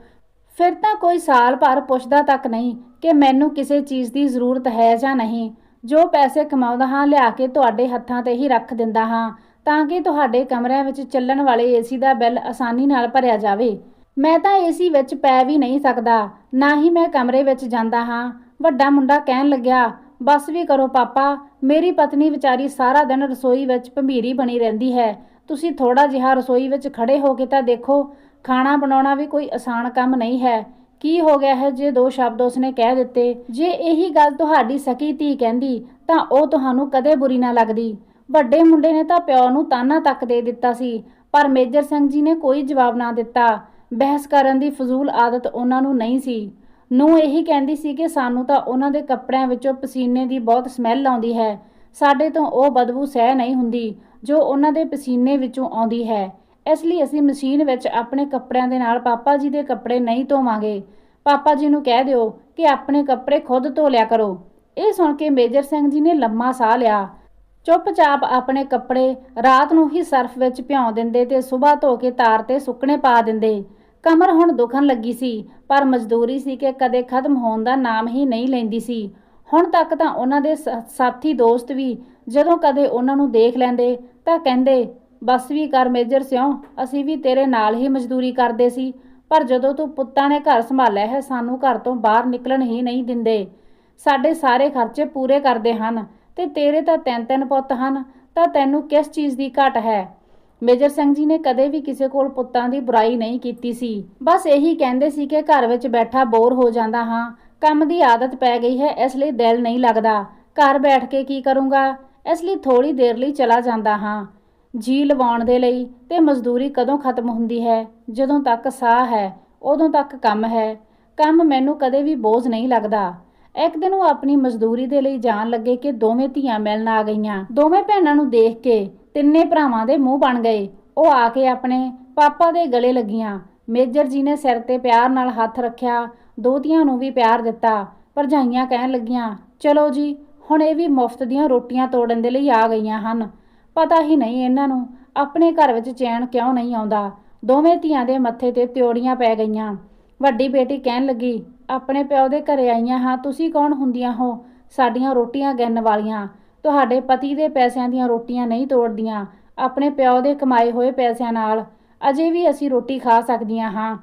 ਫਿਰ ਤਾਂ ਕੋਈ ਸਾਲ ਭਰ ਪੁੱਛਦਾ ਤੱਕ ਨਹੀਂ ਕਿ ਮੈਨੂੰ ਕਿਸੇ ਚੀਜ਼ ਦੀ ਜ਼ਰੂਰਤ ਹੈ ਜਾਂ ਨਹੀਂ। ਜੋ ਪੈਸੇ ਕਮਾਉਂਦਾ ਹਾਂ, ਲਿਆ ਕੇ ਤੁਹਾਡੇ ਹੱਥਾਂ ਤੇ ਹੀ ਰੱਖ ਦਿੰਦਾ ਹਾਂ, ਤਾਂ ਕਿ ਤੁਹਾਡੇ ਕਮਰਿਆਂ ਵਿੱਚ ਚੱਲਣ ਵਾਲੇ ਏਸੀ ਦਾ ਬਿੱਲ ਆਸਾਨੀ ਨਾਲ ਭਰਿਆ ਜਾਵੇ। ਮੈਂ ਤਾਂ ਏਸੀ ਵਿੱਚ ਪੈ ਵੀ ਨਹੀਂ ਸਕਦਾ, ਨਾ ਹੀ ਮੈਂ ਕਮਰੇ ਵਿੱਚ ਜਾਂਦਾ ਹਾਂ। ਵੱਡਾ ਮੁੰਡਾ ਕਹਿਣ ਲੱਗਿਆ ਬਸ ਵੀ ਕਰੋ ਪਾਪਾ। ਮੇਰੀ ਪਤਨੀ ਵਿਚਾਰੀ ਸਾਰਾ ਦਿਨ ਰਸੋਈ ਵਿੱਚ ਭੰਬੀਰੀ ਬਣੀ ਰਹਿੰਦੀ ਹੈ। ਤੁਸੀਂ ਥੋੜਾ ਜਿਹਾ ਰਸੋਈ ਵਿੱਚ ਖੜੇ ਹੋ ਕੇ ਤਾਂ ਦੇਖੋ, ਖਾਣਾ ਬਣਾਉਣਾ ਵੀ ਕੋਈ ਆਸਾਨ ਕੰਮ ਨਹੀਂ ਹੈ। ਕੀ ਹੋ ਗਿਆ ਹੈ ਜੇ ਦੋ ਸ਼ਬਦ ਉਸਨੇ ਕਹਿ ਦਿੱਤੇ? ਜੇ ਇਹੀ ਗੱਲ ਤੁਹਾਡੀ ਸਕੀ ਧੀ ਕਹਿੰਦੀ, ਤਾਂ ਉਹ ਤੁਹਾਨੂੰ ਕਦੇ ਬੁਰੀ ਨਾ ਲੱਗਦੀ। ਵੱਡੇ ਮੁੰਡੇ ਨੇ ਤਾਂ ਪਿਓ ਨੂੰ ਤਾਨਾ ਤੱਕ ਦੇ ਦਿੱਤਾ ਸੀ, ਪਰ ਮੇਜਰ ਸਿੰਘ ਜੀ ਨੇ ਕੋਈ ਜਵਾਬ ਨਾ ਦਿੱਤਾ। ਬਹਿਸ ਕਰਨ ਦੀ ਫਜ਼ੂਲ ਆਦਤ ਉਹਨਾਂ ਨੂੰ ਨਹੀਂ ਸੀ। ਨੂੰ ਇਹੀ ਕਹਿੰਦੀ ਸੀ ਕਿ ਸਾਨੂੰ ਤਾਂ ਉਹਨਾਂ ਦੇ ਕੱਪੜਿਆਂ ਵਿੱਚੋਂ ਪਸੀਨੇ ਦੀ ਬਹੁਤ ਸਮੈਲ ਆਉਂਦੀ ਹੈ। ਸਾਡੇ ਤੋਂ ਉਹ ਬਦਬੂ ਸਹਿ ਨਹੀਂ ਹੁੰਦੀ, ਜੋ ਉਹਨਾਂ ਦੇ ਪਸੀਨੇ ਵਿੱਚੋਂ ਆਉਂਦੀ ਹੈ। ਇਸ ਲਈ ਅਸੀਂ ਮਸ਼ੀਨ ਵਿੱਚ ਆਪਣੇ ਕੱਪੜਿਆਂ ਦੇ ਨਾਲ ਪਾਪਾ ਜੀ ਦੇ ਕੱਪੜੇ ਨਹੀਂ ਧੋਵਾਂਗੇ। ਪਾਪਾ ਜੀ ਨੂੰ ਕਹਿ ਦਿਓ ਕਿ ਆਪਣੇ ਕੱਪੜੇ ਖੁਦ ਧੋ ਲਿਆ ਕਰੋ। ਇਹ ਸੁਣ ਕੇ ਮੇਜਰ ਸਿੰਘ ਜੀ ਨੇ ਲੰਮਾ ਸਾਹ ਲਿਆ। ਚੁੱਪਚਾਪ ਆਪਣੇ ਕੱਪੜੇ ਰਾਤ ਨੂੰ ਹੀ ਸਰਫ ਵਿੱਚ ਭਿਉਂ ਦਿੰਦੇ ਤੇ ਸਵੇਰ ਧੋ ਕੇ ਤਾਰ ਤੇ ਸੁੱਕਣੇ ਪਾ ਦਿੰਦੇ। ਕਮਰ ਹੁਣ ਦੁਖਣ ਲੱਗੀ ਸੀ, ਪਰ ਮਜ਼ਦੂਰੀ ਸੀ ਕਿ ਕਦੇ ਖਤਮ ਹੋਣ ਦਾ ਨਾਮ ਹੀ ਨਹੀਂ ਲੈਂਦੀ ਸੀ। ਹੁਣ ਤੱਕ ਤਾਂ ਉਹਨਾਂ ਦੇ ਸ- ਸਾਥੀ ਦੋਸਤ ਵੀ ਜਦੋਂ ਕਦੇ ਉਹਨਾਂ ਨੂੰ ਦੇਖ ਲੈਂਦੇ ਤਾਂ ਕਹਿੰਦੇ, ਬਸ ਵੀ ਕਰ ਮੇਜਰ ਸਿਉ, ਅਸੀਂ ਵੀ ਤੇਰੇ ਨਾਲ ਹੀ ਮਜ਼ਦੂਰੀ ਕਰਦੇ ਸੀ, ਪਰ ਜਦੋਂ ਤੂੰ ਪੁੱਤਾਂ ਨੇ ਘਰ ਸੰਭਾਲਿਆ ਹੈ, ਸਾਨੂੰ ਘਰ ਤੋਂ ਬਾਹਰ ਨਿਕਲਣ ਹੀ ਨਹੀਂ ਦਿੰਦੇ। ਸਾਡੇ ਸਾਰੇ ਖਰਚੇ ਪੂਰੇ ਕਰਦੇ ਹਨ ਤੇ ਤੇਰੇ ਤਾਂ ਤਿੰਨ ਤਿੰਨ ਪੁੱਤ ਹਨ, ਤਾਂ ਤੈਨੂੰ ਕਿਸ ਚੀਜ਼ ਦੀ ਘਟ ਹੈ? ਮੇਜਰ ਸਿੰਘ ਜੀ ਨੇ ਕਦੇ ਵੀ ਕਿਸੇ ਕੋਲ ਪੁੱਤਾਂ ਦੀ ਬੁਰਾਈ ਨਹੀਂ ਕੀਤੀ ਸੀ। ਬਸ ਇਹੀ ਕਹਿੰਦੇ ਸੀ ਕਿ ਘਰ ਵਿੱਚ ਬੈਠਾ ਬੋਰ ਹੋ ਜਾਂਦਾ ਹਾਂ। ਕੰਮ ਦੀ ਆਦਤ ਪੈ ਗਈ ਹੈ, ਇਸ ਲਈ ਦਿਲ ਨਹੀਂ ਲੱਗਦਾ। ਘਰ ਬੈਠ ਕੇ ਕੀ ਕਰੂੰਗਾ? ਇਸ ਲਈ ਥੋੜੀ ਦੇਰ ਲਈ ਚਲਾ ਜਾਂਦਾ ਹਾਂ। ਜੀ ਲਵਾਉਣ ਦੇ ਲਈ ਤੇ ਮਜ਼ਦੂਰੀ ਕਦੋਂ ਖਤਮ ਹੁੰਦੀ ਹੈ? ਜਦੋਂ ਤੱਕ ਸਾਹ ਹੈ, ਉਦੋਂ ਤੱਕ ਕੰਮ ਹੈ। ਕੰਮ ਮੈਨੂੰ ਕਦੇ ਵੀ ਬੋਝ ਨਹੀਂ ਲੱਗਦਾ। ਇੱਕ ਦਿਨ ਉਹ ਆਪਣੀ ਮਜ਼ਦੂਰੀ ਦੇ ਲਈ ਜਾਣ ਲੱਗੇ ਕਿ ਦੋਵੇਂ ਧੀਆਂ ਮਿਲਣ ਆ ਗਈਆਂ। ਦੋਵੇਂ ਭੈਣਾਂ ਨੂੰ ਦੇਖ ਕੇ ਤਿੰਨੇ ਭਰਾਵਾਂ ਦੇ ਮੂੰਹ ਬਣ ਗਏ। ਉਹ ਆ ਕੇ ਆਪਣੇ ਪਾਪਾ ਦੇ ਗਲੇ ਲੱਗੀਆਂ। ਮੇਜਰ ਜੀ ਨੇ ਸਿਰ ਤੇ ਪਿਆਰ ਨਾਲ ਹੱਥ ਰੱਖਿਆ। ਦੋਤੀਆਂ ਨੂੰ ਵੀ ਪਿਆਰ ਦਿੱਤਾ। ਭਰਜਾਈਆਂ ਕਹਿਣ ਲੱਗੀਆਂ, ਚਲੋ ਜੀ, ਹੁਣ ਇਹ ਵੀ ਮੁਫਤ ਦੀਆਂ ਰੋਟੀਆਂ ਤੋੜਨ ਦੇ ਲਈ ਆ ਗਈਆਂ ਹਨ। ਪਤਾ ਹੀ ਨਹੀਂ ਇਹਨਾਂ ਨੂੰ ਆਪਣੇ ਘਰ ਵਿੱਚ ਚੈਨ ਕਿਉਂ ਨਹੀਂ ਆਉਂਦਾ। ਦੋਵੇਂ ਧੀਆਂ ਦੇ ਮੱਥੇ ਤੇ ਤਿਉੜੀਆਂ ਪੈ ਗਈਆਂ। ਵੱਡੀ ਬੇਟੀ ਕਹਿਣ ਲੱਗੀ, ਆਪਣੇ ਪਿਓ ਦੇ ਘਰੇ ਆਈਆਂ ਹਾਂ, ਤੁਸੀਂ ਕੌਣ ਹੁੰਦੀਆਂ ਹੋ? ਸਾਡੀਆਂ ਰੋਟੀਆਂ ਗਿਣਨ ਵਾਲੀਆਂ। ਤੁਹਾਡੇ ਪਤੀ ਦੇ ਪੈਸਿਆਂ ਦੀਆਂ ਰੋਟੀਆਂ ਨਹੀਂ ਤੋੜਦੀਆਂ, ਆਪਣੇ ਪਿਓ ਦੇ ਕਮਾਏ ਹੋਏ ਪੈਸਿਆਂ ਨਾਲ, ਅਜੇ ਵੀ ਅਸੀਂ ਰੋਟੀ ਖਾ ਸਕਦੀਆਂ ਹਾਂ।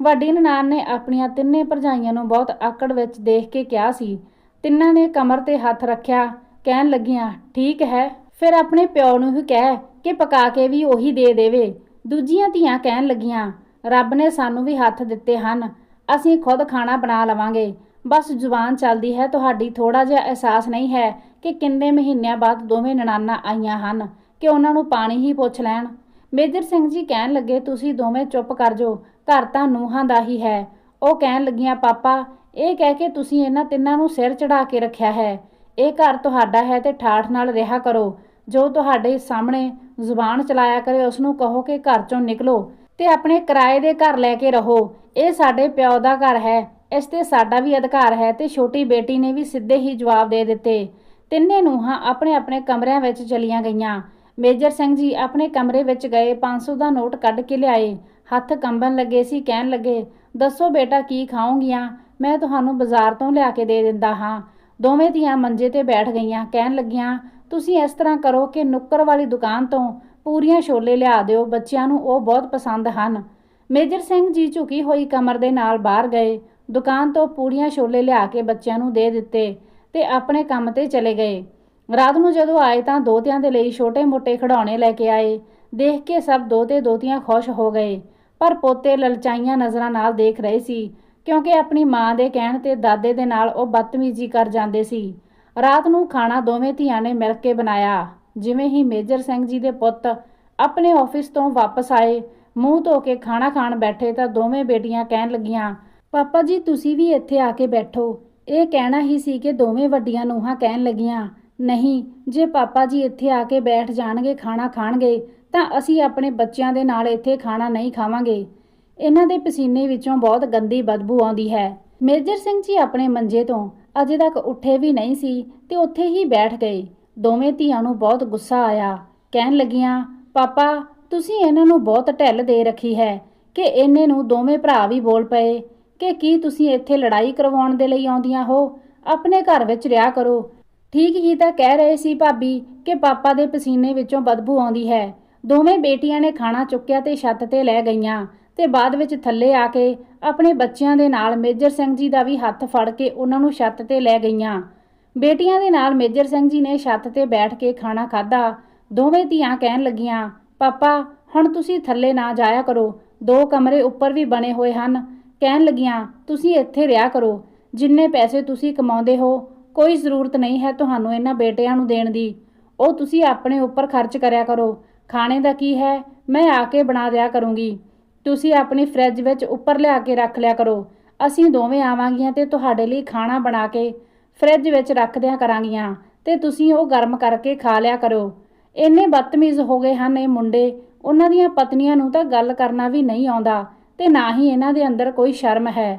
ਵੱਡੀ ਨਨਾਣ ਨੇ ਆਪਣੀਆਂ ਤਿੰਨੇ ਭਰਜਾਈਆਂ ਨੂੰ ਬਹੁਤ ਆਕੜ ਵਿੱਚ ਦੇਖ ਕੇ ਕਿਹਾ ਸੀ। ਤਿੰਨਾਂ ਨੇ ਕਮਰ ਤੇ ਹੱਥ ਰੱਖਿਆ, ਕਹਿਣ ਲੱਗੀਆਂ, ਠੀਕ ਹੈ, ਫਿਰ ਆਪਣੇ ਪਿਓ ਨੂੰ ਹੀ ਕਹਿ ਕਿ ਪਕਾ ਕੇ ਵੀ ਉਹੀ ਦੇ ਦੇਵੇ। ਦੂਜੀਆਂ ਧੀਆਂ ਕਹਿਣ ਲੱਗੀਆਂ, ਰੱਬ ਨੇ ਸਾਨੂੰ ਵੀ ਹੱਥ ਦਿੱਤੇ ਹਨ, ਅਸੀਂ ਖੁਦ ਖਾਣਾ ਬਣਾ ਲਵਾਂਗੇ। ਬਸ ਜ਼ੁਬਾਨ ਚੱਲਦੀ ਹੈ, ਤੁਹਾਡੀ ਥੋੜਾ ਜਿਹਾ ਅਹਿਸਾਸ ਨਹੀਂ ਹੈ ਕਿ ਕਿੰਨੇ ਮਹੀਨਿਆਂ ਬਾਅਦ ਦੋਵੇਂ ਨਨਾਨਾ ਆਈਆਂ ਹਨ ਕਿ ਉਹਨਾਂ ਨੂੰ ਪਾਣੀ ਹੀ ਪੁੱਛ ਲੈਣ। ਮੇਜਰ ਸਿੰਘ ਜੀ ਕਹਿਣ ਲੱਗੇ, ਤੁਸੀਂ ਦੋਵੇਂ ਚੁੱਪ ਕਰ ਜਾਓ, ਘਰ ਤਾਂ ਨੂੰਹਾਂ ਦਾ ਹੀ ਹੈ। ਉਹ ਕਹਿਣ ਲੱਗੀਆਂ, ਪਾਪਾ, ਇਹ ਕਹਿ ਕੇ ਤੁਸੀਂ ਇਹਨਾਂ ਤਿੰਨਾਂ ਨੂੰ ਸਿਰ ਚੜਾ ਕੇ ਰੱਖਿਆ ਹੈ। ਇਹ ਘਰ ਤੁਹਾਡਾ ਹੈ ਤੇ ਠਾਠ ਨਾਲ ਰਿਹਾ ਕਰੋ। ਜੋ ਤੁਹਾਡੇ ਸਾਹਮਣੇ ਜ਼ੁਬਾਨ ਚਲਾਇਆ ਕਰੇ ਉਸ ਨੂੰ ਕਹੋ ਕਿ ਘਰ ਚੋਂ ਨਿਕਲੋ ਤੇ ਆਪਣੇ ਕਿਰਾਏ ਦੇ ਘਰ ਲੈ ਕੇ ਰਹੋ। ਇਹ ਸਾਡੇ ਪਿਓ ਦਾ ਘਰ ਹੈ, ਇਸ ਤੇ ਸਾਡਾ ਵੀ ਅਧਿਕਾਰ ਹੈ ਤੇ ਛੋਟੀ ਬੇਟੀ ਨੇ ਵੀ ਸਿੱਧੇ ਹੀ ਜਵਾਬ ਦੇ ਦਿੱਤੇ। ਤਿੰਨੇ ਨੂੰਹਾਂ ਆਪਣੇ ਆਪਣੇ ਕਮਰਿਆਂ ਵਿੱਚ ਚਲੀਆਂ ਗਈਆਂ। ਮੇਜਰ ਸਿੰਘ ਜੀ ਆਪਣੇ ਕਮਰੇ ਵਿੱਚ ਗਏ 500 ਦਾ ਨੋਟ ਕੱਢ ਕੇ ਲਿਆਏ। ਹੱਥ ਕੰਬਣ ਲੱਗੇ ਸੀ, ਕਹਿਣ ਲੱਗੇ, ਦੱਸੋ ਬੇਟਾ, ਕੀ ਖਾਓਗੀਆਂ? ਮੈਂ ਤੁਹਾਨੂੰ ਬਾਜ਼ਾਰ ਤੋਂ ਲਿਆ ਕੇ ਦੇ ਦਿੰਦਾ ਹਾਂ ਦੋਵੇਂ ਧੀਆਂ ਮੰਜੇ ਤੇ ਬੈਠ ਗਈਆਂ, ਕਹਿਣ ਲੱਗੀਆਂ, ਤੁਸੀਂ ਇਸ ਤਰ੍ਹਾਂ ਕਰੋ ਕਿ ਨੁੱਕਰ ਵਾਲੀ ਦੁਕਾਨ ਤੋਂ ਪੂਰੀਆਂ ਛੋਲੇ ਲਿਆ ਦਿਓ, ਬੱਚਿਆਂ ਨੂੰ ਉਹ ਬਹੁਤ ਪਸੰਦ ਹਨ ਮੇਜਰ ਸਿੰਘ ਜੀ ਝੁਕੀ ਹੋਈ ਕਮਰ ਦੇ ਨਾਲ ਬਾਹਰ ਗਏ। ਦੁਕਾਨ ਤੋਂ ਪੂਰੀਆਂ ਛੋਲੇ ਲਿਆ ਕੇ ਬੱਚਿਆਂ ਨੂੰ ਦੇ ਦਿੱਤੇ। ਤੇ ਆਪਣੇ ਕੰਮ ਤੇ ਚਲੇ ਗਏ। ਰਾਤ ਨੂੰ ਜਦੋਂ ਆਏ ਤਾਂ ਦੋਤਿਆਂ ਦੇ ਲਈ ਛੋਟੇ-ਮੋਟੇ ਖਿਡੌਣੇ ਲੈ ਕੇ ਆਏ। ਦੇਖ ਕੇ ਸਭ ਦੋਤੇ ਦੋਤੀਆਂ ਖੁਸ਼ ਹੋ ਗਏ। ਪਰ ਪੋਤੇ ਲਲਚਾਈਆਂ ਨਜ਼ਰਾਂ ਨਾਲ ਦੇਖ ਰਹੇ ਸੀ, ਕਿਉਂਕਿ ਆਪਣੀ ਮਾਂ ਦੇ ਕਹਿਣ ਤੇ ਦਾਦੇ ਦੇ ਨਾਲ ਉਹ ਬਦਤਮੀਜ਼ੀ ਕਰ ਜਾਂਦੇ ਸੀ। ਰਾਤ ਨੂੰ ਖਾਣਾ ਦੋਵੇਂ ਧੀਆਂ ਨੇ ਮਿਲ ਕੇ ਬਣਾਇਆ। ਜਿਵੇਂ ਹੀ ਮੇਜਰ ਸਿੰਘ ਜੀ ਦੇ ਪੁੱਤ ਆਪਣੇ ਆਫਿਸ ਤੋਂ ਵਾਪਸ ਆਏ, ਮੂੰਹ ਧੋ ਕੇ ਖਾਣਾ ਖਾਣ ਬੈਠੇ ਤਾਂ ਦੋਵੇਂ ਬੇਟੀਆਂ ਕਹਿਣ ਲੱਗੀਆਂ, ਪਾਪਾ ਜੀ, ਤੁਸੀਂ ਵੀ ਇੱਥੇ ਆ ਕੇ ਬੈਠੋ। ਇਹ ਕਹਿਣਾ ਹੀ ਸੀ ਕਿ ਦੋਵੇਂ ਵੱਡੀਆਂ ਨੂੰਹਾਂ ਕਹਿਣ ਲੱਗੀਆਂ, ਨਹੀਂ, ਜੇ ਪਾਪਾ ਜੀ ਇੱਥੇ ਆ ਕੇ ਬੈਠ ਜਾਣਗੇ, ਖਾਣਾ ਖਾਣਗੇ, ਤਾਂ ਅਸੀਂ ਆਪਣੇ ਬੱਚਿਆਂ ਦੇ ਨਾਲ ਇੱਥੇ ਖਾਣਾ ਨਹੀਂ ਖਾਵਾਂਗੇ। ਇਹਨਾਂ ਦੇ ਪਸੀਨੇ ਵਿੱਚੋਂ ਬਹੁਤ ਗੰਦੀ ਬਦਬੂ ਆਉਂਦੀ ਹੈ। ਮੇਜਰ ਸਿੰਘ ਜੀ ਆਪਣੇ ਮੰਜੇ ਤੋਂ ਅਜੇ ਤੱਕ ਉੱਠੇ ਵੀ ਨਹੀਂ ਸੀ ਤੇ ਉੱਥੇ ਹੀ ਬੈਠ ਗਏ। ਦੋਵੇਂ ਧੀਆਂ ਨੂੰ ਬਹੁਤ ਗੁੱਸਾ ਆਇਆ। ਕਹਿਣ ਲੱਗੀਆਂ, ਪਾਪਾ, ਤੁਸੀਂ ਇਹਨਾਂ ਨੂੰ ਬਹੁਤ ਢਿੱਲ ਦੇ ਰੱਖੀ ਹੈ ਕਿ ਇਹਨੇ ਨੂੰ ਦੋਵੇਂ ਭਰਾ ਵੀ ਬੋਲ ਪਏ। ਕਿ ਕੀ ਤੁਸੀਂ ਇੱਥੇ ਲੜਾਈ ਕਰਵਾਉਣ ਦੇ ਲਈ ਆਉਂਦੀਆਂ ਹੋ? ਆਪਣੇ ਘਰ ਵਿੱਚ ਰਿਹਾ ਕਰੋ। ਠੀਕ ਹੀ ਤਾਂ ਕਹਿ ਰਹੇ ਸੀ ਭਾਬੀ ਕਿ ਪਾਪਾ ਦੇ ਪਸੀਨੇ ਵਿੱਚੋਂ ਬਦਬੂ ਆਉਂਦੀ ਹੈ। ਦੋਵੇਂ ਬੇਟੀਆਂ ਨੇ ਖਾਣਾ ਚੁੱਕਿਆ ਤੇ ਛੱਤ ਤੇ ਲੈ ਗਈਆਂ ਤੇ ਬਾਅਦ ਵਿੱਚ ਥੱਲੇ ਆ ਕੇ ਆਪਣੇ ਬੱਚਿਆਂ ਦੇ ਨਾਲ ਮੇਜਰ ਸਿੰਘ ਜੀ ਦਾ ਵੀ ਹੱਥ ਫੜ ਕੇ ਉਹਨਾਂ ਨੂੰ ਛੱਤ ਤੇ ਲੈ ਗਈਆਂ। ਬੇਟੀਆਂ ਦੇ ਨਾਲ ਮੇਜਰ ਸਿੰਘ ਜੀ ਨੇ ਛੱਤ ਤੇ ਬੈਠ ਕੇ ਖਾਣਾ ਖਾਧਾ। ਦੋਵੇਂ ਧੀਆਂ ਕਹਿਣ ਲੱਗੀਆਂ, ਪਾਪਾ, ਹੁਣ ਤੁਸੀਂ ਥੱਲੇ ਨਾ ਜਾਇਆ ਕਰੋ। ਦੋ ਕਮਰੇ ਉੱਪਰ ਵੀ ਬਣੇ ਹੋਏ ਹਨ। ਕਹਿਣ ਲੱਗੀਆਂ, ਤੁਸੀਂ ਇੱਥੇ ਰਿਹਾ ਕਰੋ। ਜਿੰਨੇ ਪੈਸੇ ਤੁਸੀਂ ਕਮਾਉਂਦੇ ਹੋ, ਕੋਈ ਜ਼ਰੂਰਤ ਨਹੀਂ ਹੈ ਤੁਹਾਨੂੰ ਇਹਨਾਂ ਬੇਟਿਆਂ ਨੂੰ ਦੇਣ ਦੀ। ਉਹ ਤੁਸੀਂ ਆਪਣੇ ਉੱਪਰ ਖਰਚ ਕਰਿਆ ਕਰੋ। ਖਾਣੇ ਦਾ ਕੀ ਹੈ? ਮੈਂ ਆ ਕੇ ਬਣਾ ਦਿਆ ਕਰੂੰਗੀ। ਤੁਸੀਂ ਆਪਣੀ ਫਰਿੱਜ ਵਿੱਚ ਉੱਪਰ ਲਿਆ ਕੇ ਰੱਖ ਲਿਆ ਕਰੋ। ਅਸੀਂ ਦੋਵੇਂ ਆਵਾਂਗੀਆਂ ਤੇ ਤੁਹਾਡੇ ਲਈ ਖਾਣਾ ਬਣਾ ਕੇ ਫਰਿੱਜ ਵਿੱਚ ਰੱਖ ਦਿਆ ਕਰਾਂਗੀਆਂ ਤੇ ਤੁਸੀਂ ਉਹ ਗਰਮ ਕਰਕੇ ਖਾ ਲਿਆ ਕਰੋ। ਇੰਨੇ ਬਦਤਮੀਜ਼ ਹੋ ਗਏ ਹਨ ਇਹ ਮੁੰਡੇ। ਉਹਨਾਂ ਦੀਆਂ ਪਤਨੀਆਂ ਨੂੰ ਤਾਂ ਗੱਲ ਕਰਨਾ ਵੀ ਨਹੀਂ ਆਉਂਦਾ। ਤੇ ਨਾ ਹੀ ਇਹਨਾਂ ਦੇ ਅੰਦਰ ਕੋਈ ਸ਼ਰਮ ਹੈ।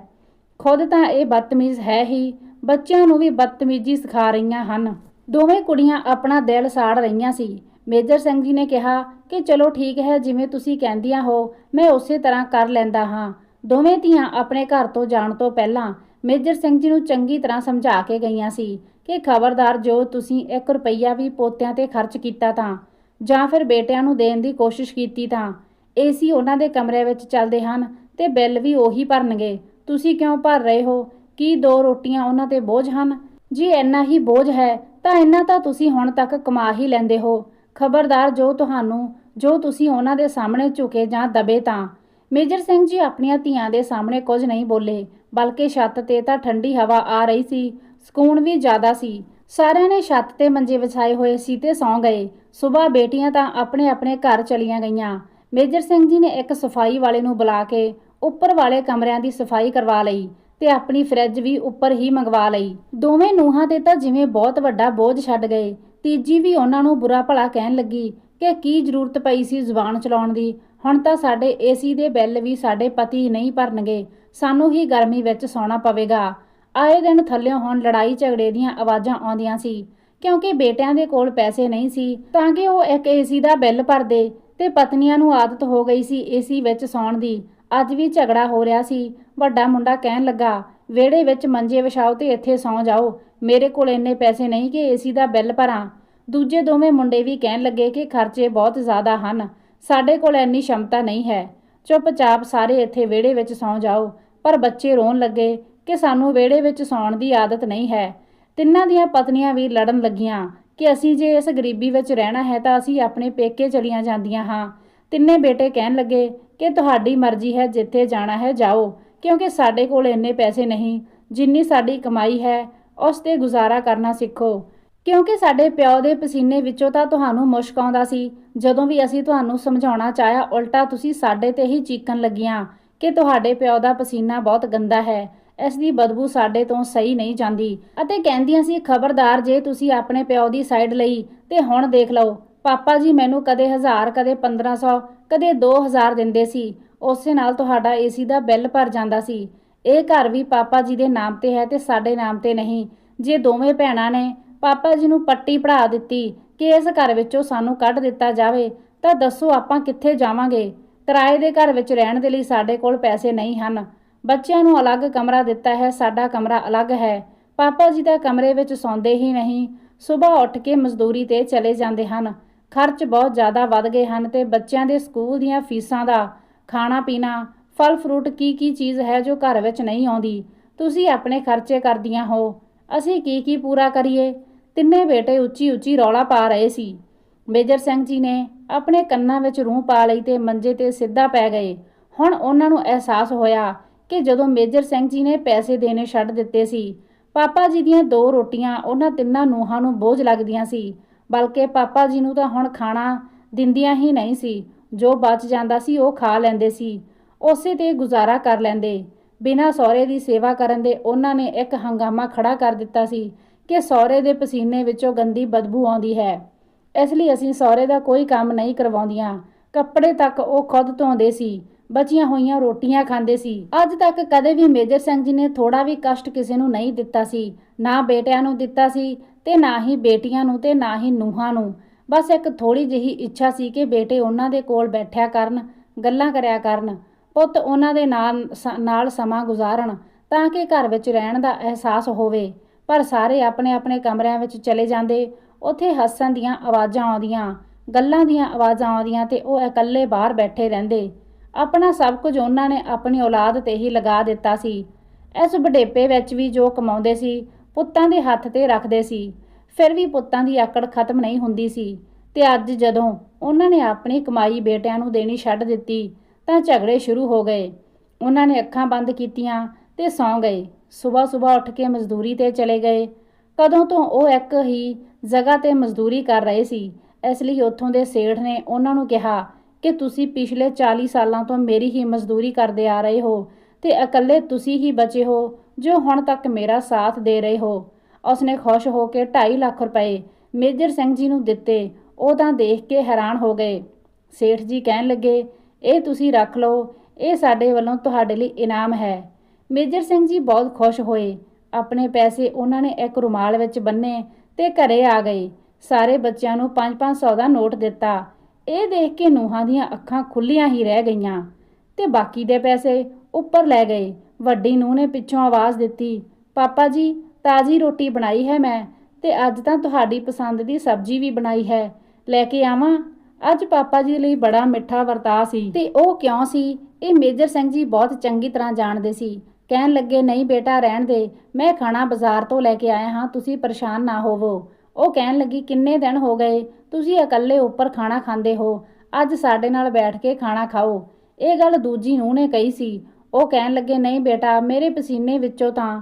ਖੁਦ ਤਾਂ ਇਹ ਬਦਤਮੀਜ਼ ਹੈ ਹੀ, ਬੱਚਿਆਂ ਨੂੰ ਵੀ ਬਦਤਮੀਜ਼ੀ ਸਿਖਾ ਰਹੀਆਂ ਹਨ। ਦੋਵੇਂ ਕੁੜੀਆਂ ਆਪਣਾ ਦਿਲ ਸਾੜ ਰਹੀਆਂ ਸੀ। ਮੇਜਰ ਸਿੰਘ ਜੀ ਨੇ ਕਿਹਾ ਕਿ ਚਲੋ ਠੀਕ ਹੈ, ਜਿਵੇਂ ਤੁਸੀਂ ਕਹਿੰਦੀਆਂ ਹੋ, ਮੈਂ ਉਸੇ ਤਰ੍ਹਾਂ ਕਰ ਲੈਂਦਾ ਹਾਂ। ਦੋਵੇਂ ਧੀਆਂ ਆਪਣੇ ਘਰ ਤੋਂ ਜਾਣ ਤੋਂ ਪਹਿਲਾਂ ਮੇਜਰ ਸਿੰਘ ਜੀ ਨੂੰ ਚੰਗੀ ਤਰ੍ਹਾਂ ਸਮਝਾ ਕੇ ਗਈਆਂ ਸੀ ਕਿ ਖਬਰਦਾਰ ਜੋ ਤੁਸੀਂ 1 ਰੁਪਈਆ ਵੀ ਪੋਤਿਆਂ ਤੇ ਖਰਚ ਕੀਤਾ ਤਾਂ ਜਾਂ ਫਿਰ ਬੇਟਿਆਂ ਨੂੰ ਦੇਣ ਦੀ ਕੋਸ਼ਿਸ਼ ਕੀਤੀ ਤਾਂ ਏਸੀ ਉਹਨਾਂ ਦੇ ਕਮਰੇ ਵਿੱਚ ਚੱਲਦੇ ਹਨ ਤੇ ਬਿੱਲ ਵੀ ਉਹੀ ਭਰਨਗੇ। ਤੁਸੀਂ ਕਿਉਂ ਭਰ ਰਹੇ ਹੋ? ਕੀ ਦੋ ਰੋਟੀਆਂ ਉਹਨਾਂ ਤੇ ਬੋਝ ਹਨ? ਜੀ ਇੰਨਾ ਹੀ ਬੋਝ ਹੈ, ਤਾਂ ਇੰਨਾ ਤਾਂ ਤੁਸੀਂ ਹੁਣ ਤੱਕ ਕਮਾ ਹੀ ਲੈਂਦੇ ਹੋ। ਖਬਰਦਾਰ ਜੋ ਤੁਹਾਨੂੰ, ਜੋ ਤੁਸੀਂ ਉਹਨਾਂ ਦੇ ਸਾਹਮਣੇ ਝੁਕੇ ਜਾਂ ਦਬੇ ਤਾਂ। ਮੇਜਰ ਸਿੰਘ ਜੀ ਆਪਣੀਆਂ ਧੀਆਂ ਦੇ ਸਾਹਮਣੇ ਕੁਝ ਨਹੀਂ ਬੋਲੇ, ਬਲਕਿ ਛੱਤ ਤੇ ਤਾਂ ਠੰਡੀ ਹਵਾ ਆ ਰਹੀ ਸੀ, ਸਕੂਨ ਵੀ ਜ਼ਿਆਦਾ ਸੀ। ਸਾਰਿਆਂ ਨੇ ਛੱਤ ਤੇ ਮੰਜੇ ਵਿਛਾਏ ਹੋਏ ਸੀ ਤੇ ਸੌਂ ਗਏ। ਸਵੇਰ ਬੇਟੀਆਂ ਤਾਂ ਆਪਣੇ ਆਪਣੇ ਘਰ ਚਲੀਆਂ ਗਈਆਂ। ਮੇਜਰ ਸਿੰਘ ਜੀ ਨੇ ਇੱਕ ਸਫ਼ਾਈ ਵਾਲੇ ਨੂੰ ਬੁਲਾ ਕੇ ਉੱਪਰ ਵਾਲੇ ਕਮਰਿਆਂ ਦੀ ਸਫ਼ਾਈ ਕਰਵਾ ਲਈ ਤੇ ਆਪਣੀ ਫਰਿੱਜ ਵੀ ਉੱਪਰ ਹੀ ਮੰਗਵਾ ਲਈ। ਦੋਵੇਂ ਨੂੰਹਾਂ ਤੇ ਤਾਂ ਜਿਵੇਂ ਬਹੁਤ ਵੱਡਾ ਬੋਝ ਛੱਡ ਗਏ, ਤੀਜੀ ਵੀ ਉਹਨਾਂ ਨੂੰ ਬੁਰਾ ਭਲਾ ਕਹਿਣ ਲੱਗੀ ਕਿ ਕੀ ਜ਼ਰੂਰਤ ਪਈ ਸੀ ਜ਼ੁਬਾਨ ਚਲਾਉਣ ਦੀ। ਹੁਣ ਤਾਂ ਸਾਡੇ ਏਸੀ ਦੇ ਬਿੱਲ ਵੀ ਸਾਡੇ ਪਤੀ ਨਹੀਂ ਭਰਨਗੇ, ਸਾਨੂੰ ਹੀ ਗਰਮੀ ਵਿੱਚ ਸੌਣਾ ਪਵੇਗਾ। ਆਏ ਦਿਨ ਥੱਲਿਓਂ ਹੁਣ ਲੜਾਈ ਝਗੜੇ ਦੀਆਂ ਆਵਾਜ਼ਾਂ ਆਉਂਦੀਆਂ ਸੀ, ਕਿਉਂਕਿ ਬੇਟਿਆਂ ਦੇ ਕੋਲ ਪੈਸੇ ਨਹੀਂ ਸੀ, ਤਾਂ ਕਿ ਉਹ ਇੱਕ ਏਸੀ ਦਾ ਬਿੱਲ ਭਰਦੇ ਤੇ ਪਤਨੀਆਂ ਨੂੰ ਆਦਤ ਹੋ ਗਈ ਸੀ ਏਸੀ ਵਿੱਚ ਸੌਣ ਦੀ। ਅੱਜ ਵੀ ਝਗੜਾ ਹੋ ਰਿਹਾ ਸੀ। ਵੱਡਾ ਮੁੰਡਾ ਕਹਿਣ ਲੱਗਾ, ਵਿਹੜੇ ਵਿੱਚ ਮੰਜੇ ਵਿਛਾਓ ਤੇ ਇੱਥੇ ਸੌਂ ਜਾਓ। ਮੇਰੇ ਕੋਲ ਇੰਨੇ ਪੈਸੇ ਨਹੀਂ ਕਿ ਏਸੀ ਦਾ ਬਿੱਲ ਭਰਾਂ। ਦੂਜੇ ਦੋਵੇਂ ਮੁੰਡੇ ਵੀ ਕਹਿਣ ਲੱਗੇ ਕਿ ਖਰਚੇ ਬਹੁਤ ਜ਼ਿਆਦਾ ਹਨ। ਸਾਡੇ ਕੋਲ ਇੰਨੀ ਸ਼ਮਤਾ ਨਹੀਂ ਹੈ। ਚੁੱਪਚਾਪ ਸਾਰੇ ਇੱਥੇ ਵਿਹੜੇ ਵਿੱਚ ਸੌਂ ਜਾਓ। ਪਰ ਬੱਚੇ ਰੋਣ ਲੱਗੇ ਕਿ ਸਾਨੂੰ ਵਿਹੜੇ ਵਿੱਚ ਸੌਣ ਦੀ ਆਦਤ ਨਹੀਂ ਹੈ। ਤਿੰਨਾਂ ਦੀਆਂ ਪਤਨੀਆਂ ਵੀ ਲੜਨ ਲੱਗੀਆਂ। ਕਿ ਅਸੀਂ ਜੇ ਇਸ ਗਰੀਬੀ ਵਿੱਚ ਰਹਿਣਾ ਹੈ ਤਾਂ ਅਸੀਂ ਆਪਣੇ ਪੇਕੇ ਚਲੀਆਂ ਜਾਂਦੀਆਂ ਹਾਂ। ਤਿੰਨੇ ਬੇਟੇ ਕਹਿਣ ਲੱਗੇ ਕਿ ਤੁਹਾਡੀ ਮਰਜ਼ੀ ਹੈ, ਜਿੱਥੇ ਜਾਣਾ ਹੈ ਜਾਓ, ਕਿਉਂਕਿ ਸਾਡੇ ਕੋਲ ਇੰਨੇ ਪੈਸੇ ਨਹੀਂ, ਜਿੰਨੀ ਸਾਡੀ ਕਮਾਈ ਹੈ, ਉਸ ਤੇ ਗੁਜ਼ਾਰਾ ਕਰਨਾ ਸਿੱਖੋ। ਕਿਉਂਕਿ ਸਾਡੇ ਪਿਓ ਦੇ ਪਸੀਨੇ ਵਿੱਚੋਂ ਤਾਂ ਤੁਹਾਨੂੰ ਮੁਸ਼ਕ ਆਉਂਦਾ ਸੀ, ਜਦੋਂ ਵੀ ਅਸੀਂ ਤੁਹਾਨੂੰ ਸਮਝਾਉਣਾ ਚਾਹਿਆ, ਉਲਟਾ ਤੁਸੀਂ ਸਾਡੇ ਤੇ ਹੀ ਚੀਕਣ ਲੱਗੀਆਂ ਕਿ ਤੁਹਾਡੇ ਪਿਓ ਦਾ ਪਸੀਨਾ ਬਹੁਤ ਗੰਦਾ ਹੈ। ਇਸ ਦੀ ਬਦਬੂ ਸਾਡੇ ਤੋਂ ਸਹੀ ਨਹੀਂ ਜਾਂਦੀ। ਅਤੇ ਕਹਿੰਦੀਆਂ ਸੀ, ਖਬਰਦਾਰ, ਜੇ ਤੁਸੀਂ ਆਪਣੇ ਪਿਓ ਦੀ ਸਾਈਡ ਲਈ, ਤੇ ਹੁਣ ਦੇਖ ਲਓ, ਪਾਪਾ ਜੀ ਮੈਨੂੰ ਕਦੇ 1000 ਕਦੇ 1500 ਕਦੇ 2000 ਦਿੰਦੇ ਸੀ। ਉਸੇ ਨਾਲ ਤੁਹਾਡਾ ਏਸੀ ਦਾ ਬਿੱਲ ਭਰ ਜਾਂਦਾ ਸੀ। ਇਹ ਘਰ ਵੀ ਪਾਪਾ ਜੀ ਦੇ ਨਾਮ ਤੇ ਹੈ ਤੇ ਸਾਡੇ ਨਾਮ ਤੇ ਨਹੀਂ। ਜੇ ਦੋਵੇਂ ਭੈਣਾਂ ਨੇ ਪਾਪਾ ਜੀ ਨੂੰ ਪੱਟੀ ਪੜਾ ਦਿੱਤੀ ਕਿ ਇਸ ਘਰ ਵਿੱਚੋਂ ਸਾਨੂੰ ਕੱਢ ਦਿੱਤਾ ਜਾਵੇ, ਤਾਂ ਦੱਸੋ ਆਪਾਂ ਕਿੱਥੇ ਜਾਵਾਂਗੇ? ਕਿਰਾਏ ਦੇ ਘਰ ਵਿੱਚ ਰਹਿਣ ਦੇ ਲਈ ਸਾਡੇ ਕੋਲ ਪੈਸੇ ਨਹੀਂ ਹਨ। ਬੱਚਿਆਂ ਨੂੰ ਅਲੱਗ ਕਮਰਾ ਦਿੱਤਾ ਹੈ, ਸਾਡਾ ਕਮਰਾ ਅਲੱਗ ਹੈ। ਪਾਪਾ ਜੀ ਤਾਂ ਕਮਰੇ ਵਿੱਚ ਸੌਂਦੇ ਹੀ ਨਹੀਂ। ਸਵੇਰ ਉੱਠ ਕੇ ਮਜ਼ਦੂਰੀ ਤੇ ਚਲੇ ਜਾਂਦੇ ਹਨ। ਖਰਚ ਬਹੁਤ ਜ਼ਿਆਦਾ ਵੱਧ ਗਏ ਹਨ ਤੇ ਬੱਚਿਆਂ ਦੇ ਸਕੂਲ ਦੀਆਂ ਫੀਸਾਂ ਦਾ ਖਾਣਾ ਪੀਣਾ, ਫਲ ਫਰੂਟ ਕੀ ਕੀ ਚੀਜ਼ ਹੈ ਜੋ ਘਰ ਵਿੱਚ ਨਹੀਂ ਆਉਂਦੀ। ਤੁਸੀਂ ਆਪਣੇ ਖਰਚੇ ਕਰਦੀਆਂ ਹੋ। ਅਸੀਂ ਕੀ ਕੀ ਪੂਰਾ ਕਰੀਏ? ਤਿੰਨੇ ਬੇਟੇ ਉੱਚੀ ਉੱਚੀ ਰੌਲਾ ਪਾ ਰਹੇ ਸੀ। ਮੇਜਰ ਸਿੰਘ ਜੀ ਨੇ ਆਪਣੇ ਕੰਨਾਂ ਵਿੱਚ ਰੂਹ ਪਾ ਲਈ ਤੇ ਮੰਜੇ ਤੇ ਸਿੱਧਾ ਪੈ ਗਏ। ਹੁਣ ਉਹਨਾਂ ਨੂੰ ਅਹਿਸਾਸ ਹੋਇਆ ਕਿ ਜਦੋਂ ਮੇਜਰ ਸਿੰਘ ਜੀ ਨੇ ਪੈਸੇ ਦੇਣੇ ਛੱਡ ਦਿੱਤੇ ਸੀ, ਪਾਪਾ ਜੀ ਦੀਆਂ ਦੋ ਰੋਟੀਆਂ ਉਹਨਾਂ ਤਿੰਨਾਂ ਨੂੰਹਾਂ ਨੂੰ ਬੋਝ ਲੱਗਦੀਆਂ ਸੀ, ਬਲਕਿ ਪਾਪਾ ਜੀ ਨੂੰ ਤਾਂ ਹੁਣ ਖਾਣਾ ਦਿੰਦੀਆਂ ਹੀ ਨਹੀਂ ਸੀ, ਜੋ ਬਚ ਜਾਂਦਾ ਸੀ ਉਹ ਖਾ ਲੈਂਦੇ ਸੀ, ਉਸੇ ਤੇ ਗੁਜ਼ਾਰਾ ਕਰ ਲੈਂਦੇ। ਬਿਨਾਂ ਸਹੁਰੇ ਦੀ ਸੇਵਾ ਕਰਨ ਦੇ ਉਹਨਾਂ ਨੇ ਇੱਕ ਹੰਗਾਮਾ ਖੜਾ ਕਰ ਦਿੱਤਾ ਸੀ ਕਿ ਸਹੁਰੇ ਦੇ ਪਸੀਨੇ ਵਿੱਚੋਂ ਗੰਦੀ ਬਦਬੂ ਆਉਂਦੀ ਹੈ। ਇਸ ਲਈ ਅਸੀਂ ਸਹੁਰੇ ਦਾ ਕੋਈ ਕੰਮ ਨਹੀਂ ਕਰਵਾਉਂਦੀਆਂ, ਕੱਪੜੇ ਤੱਕ ਉਹ ਖੁਦ ਧੋਂਦੇ ਸੀ ਬਚੀਆਂ ਹੋਈਆਂ ਰੋਟੀਆਂ ਖਾਂਦੇ ਸੀ। ਅੱਜ ਤੱਕ ਕਦੇ ਵੀ ਮੇਜਰ ਸਿੰਘ ਜੀ ਨੇ ਥੋੜਾ ਵੀ ਕਸ਼ਟ ਕਿਸੇ ਨੂੰ ਨਹੀਂ ਦਿੱਤਾ ਸੀ। ਨਾ ਬੇਟਿਆਂ ਨੂੰ ਦਿੱਤਾ ਸੀ ਤੇ ਨਾ ਹੀ ਬੇਟੀਆਂ ਨੂੰ ਤੇ ਨਾ ਹੀ ਨੂੰਹਾਂ ਨੂੰ। ਬਸ ਇੱਕ ਥੋੜੀ ਜਿਹੀ ਇੱਛਾ ਸੀ ਕਿ ਬੇਟੇ ਉਹਨਾਂ ਦੇ ਕੋਲ ਬੈਠਿਆ ਕਰਨ, ਗੱਲਾਂ ਕਰਿਆ ਕਰਨ, ਪੁੱਤ ਉਹਨਾਂ ਦੇ ਨਾਲ ਸ- ਨਾਲ ਸਮਾਂ ਗੁਜ਼ਾਰਨ ਤਾਂ ਕਿ ਘਰ ਵਿੱਚ ਰਹਿਣ ਦਾ ਅਹਿਸਾਸ ਹੋਵੇ। ਪਰ ਸਾਰੇ ਆਪਣੇ ਆਪਣੇ ਕਮਰਿਆਂ ਵਿੱਚ ਚਲੇ ਜਾਂਦੇ, ਉੱਥੇ ਹੱਸਣ ਦੀਆਂ ਆਵਾਜ਼ਾਂ ਆਉਂਦੀਆਂ, ਗੱਲਾਂ ਦੀਆਂ ਆਵਾਜ਼ਾਂ ਆਉਂਦੀਆਂ ਤੇ ਉਹ ਇਕੱਲੇ ਬਾਹਰ ਬੈਠੇ ਰਹਿੰਦੇ। ਆਪਣਾ ਸਭ ਕੁਝ ਉਹਨਾਂ ਨੇ ਆਪਣੀ ਔਲਾਦ ਤੇ ਹੀ ਲਗਾ ਦਿੱਤਾ ਸੀ। ਇਸ ਵਡੇਪੇ ਵਿੱਚ ਵੀ ਜੋ ਕਮਾਉਂਦੇ ਸੀ, ਪੁੱਤਾਂ ਦੇ ਹੱਥ ਤੇ ਰੱਖਦੇ ਸੀ। ਫਿਰ ਵੀ ਪੁੱਤਾਂ ਦੀ ਆਕੜ ਖਤਮ ਨਹੀਂ ਹੁੰਦੀ ਸੀ ਤੇ ਅੱਜ ਜਦੋਂ ਉਹਨਾਂ ਨੇ ਆਪਣੀ ਕਮਾਈ ਬੇਟਿਆਂ ਨੂੰ ਦੇਣੀ ਛੱਡ ਦਿੱਤੀ, ਤਾਂ ਝਗੜੇ ਸ਼ੁਰੂ ਹੋ ਗਏ। ਉਹਨਾਂ ਨੇ ਅੱਖਾਂ ਬੰਦ ਕੀਤੀਆਂ ਤੇ ਸੌਂ ਗਏ। ਸਵੇਰ ਸਵੇਰ ਉੱਠ ਕੇ ਮਜ਼ਦੂਰੀ ਤੇ ਚਲੇ ਗਏ। ਕਦੋਂ ਤੋਂ ਉਹ ਇੱਕ ਹੀ ਜਗ੍ਹਾ ਤੇ ਮਜ਼ਦੂਰੀ ਕਰ ਰਹੇ ਸੀ, ਇਸ ਲਈ ਉੱਥੋਂ ਦੇ ਸੇਠ ਨੇ ਉਹਨਾਂ ਨੂੰ ਕਿਹਾ ਕਿ ਤੁਸੀਂ ਪਿਛਲੇ 40 ਸਾਲਾਂ ਤੋਂ ਮੇਰੀ ਹੀ ਮਜ਼ਦੂਰੀ ਕਰਦੇ ਆ ਰਹੇ ਹੋ ਤੇ ਇਕੱਲੇ ਤੁਸੀਂ ਹੀ ਬਚੇ ਹੋ, ਜੋ ਹੁਣ ਤੱਕ ਮੇਰਾ ਸਾਥ ਦੇ ਰਹੇ ਹੋ। ਉਸਨੇ ਖੁਸ਼ ਹੋ ਕੇ 2.5 ਲੱਖ ਰੁਪਏ ਮੇਜਰ ਸਿੰਘ ਜੀ ਨੂੰ ਦਿੱਤੇ, ਉਹ ਤਾਂ ਦੇਖ ਕੇ ਹੈਰਾਨ ਹੋ ਗਏ। ਸੇਠ ਜੀ ਕਹਿਣ ਲੱਗੇ, ਇਹ ਤੁਸੀਂ ਰੱਖ ਲਓ, ਇਹ ਸਾਡੇ ਵੱਲੋਂ ਤੁਹਾਡੇ ਲਈ ਇਨਾਮ ਹੈ। ਮੇਜਰ ਸਿੰਘ ਜੀ ਬਹੁਤ ਖੁਸ਼ ਹੋਏ। ਆਪਣੇ ਪੈਸੇ ਉਹਨਾਂ ਨੇ ਇੱਕ ਰੁਮਾਲ ਵਿੱਚ ਬੰਨੇ ਤੇ ਘਰੇ ਆ ਗਏ। ਸਾਰੇ ਬੱਚਿਆਂ ਨੂੰ 5-500 ਦਾ ਨੋਟ ਦਿੱਤਾ। ਇਹ ਦੇਖ ਕੇ ਨੂੰਹਾਂ ਦੀਆਂ ਅੱਖਾਂ ਖੁੱਲੀਆਂ ਹੀ ਰਹਿ ਗਈਆਂ ਤੇ ਬਾਕੀ ਦੇ ਪੈਸੇ ਉੱਪਰ ਲੈ ਗਏ। ਵੱਡੀ ਨੂੰਹ ਨੇ ਪਿੱਛੋਂ ਆਵਾਜ਼ ਦਿੱਤੀ, ਪਾਪਾ ਜੀ, ਤਾਜ਼ੀ ਰੋਟੀ ਬਣਾਈ ਹੈ ਮੈਂ ਤੇ ਅੱਜ ਤਾਂ ਤੁਹਾਡੀ ਪਸੰਦ ਦੀ ਸਬਜ਼ੀ ਵੀ ਬਣਾਈ ਹੈ। ਲੈ ਕੇ ਆਵਾਂ? ਅੱਜ ਪਾਪਾ ਜੀ ਲਈ ਬੜਾ ਮਿੱਠਾ ਵਰਤਾ ਸੀ। ਤੇ ਉਹ ਕਿਉਂ ਸੀ? ਇਹ ਮੇਜਰ ਸਿੰਘ ਜੀ ਬਹੁਤ ਚੰਗੀ ਤਰ੍ਹਾਂ ਜਾਣਦੇ ਸੀ। ਕਹਿਣ ਲੱਗੇ, ਨਹੀਂ ਬੇਟਾ, ਰਹਿਣ ਦੇ, ਮੈਂ ਖਾਣਾ ਬਾਜ਼ਾਰ ਤੋਂ ਲੈ ਕੇ ਆਇਆ ਹਾਂ, ਤੁਸੀਂ ਪਰੇਸ਼ਾਨ ਨਾ ਹੋਵੋ। ਉਹ ਕਹਿਣ ਲੱਗੀ, ਕਿੰਨੇ ਦਿਨ ਹੋ ਗਏ? ਤੁਸੀਂ ਇਕੱਲੇ ਉੱਪਰ ਖਾਣਾ ਖਾਂਦੇ ਹੋ, ਅੱਜ ਸਾਡੇ ਨਾਲ ਬੈਠ ਕੇ ਖਾਣਾ ਖਾਓ। ਇਹ ਗੱਲ ਦੂਜੀ ਨੂੰ ਨੇ ਕਹੀ ਸੀ। ਉਹ ਕਹਿਣ ਲੱਗੇ, ਨਹੀਂ ਬੇਟਾ, ਮੇਰੇ ਪਸੀਨੇ ਵਿੱਚੋਂ ਤਾਂ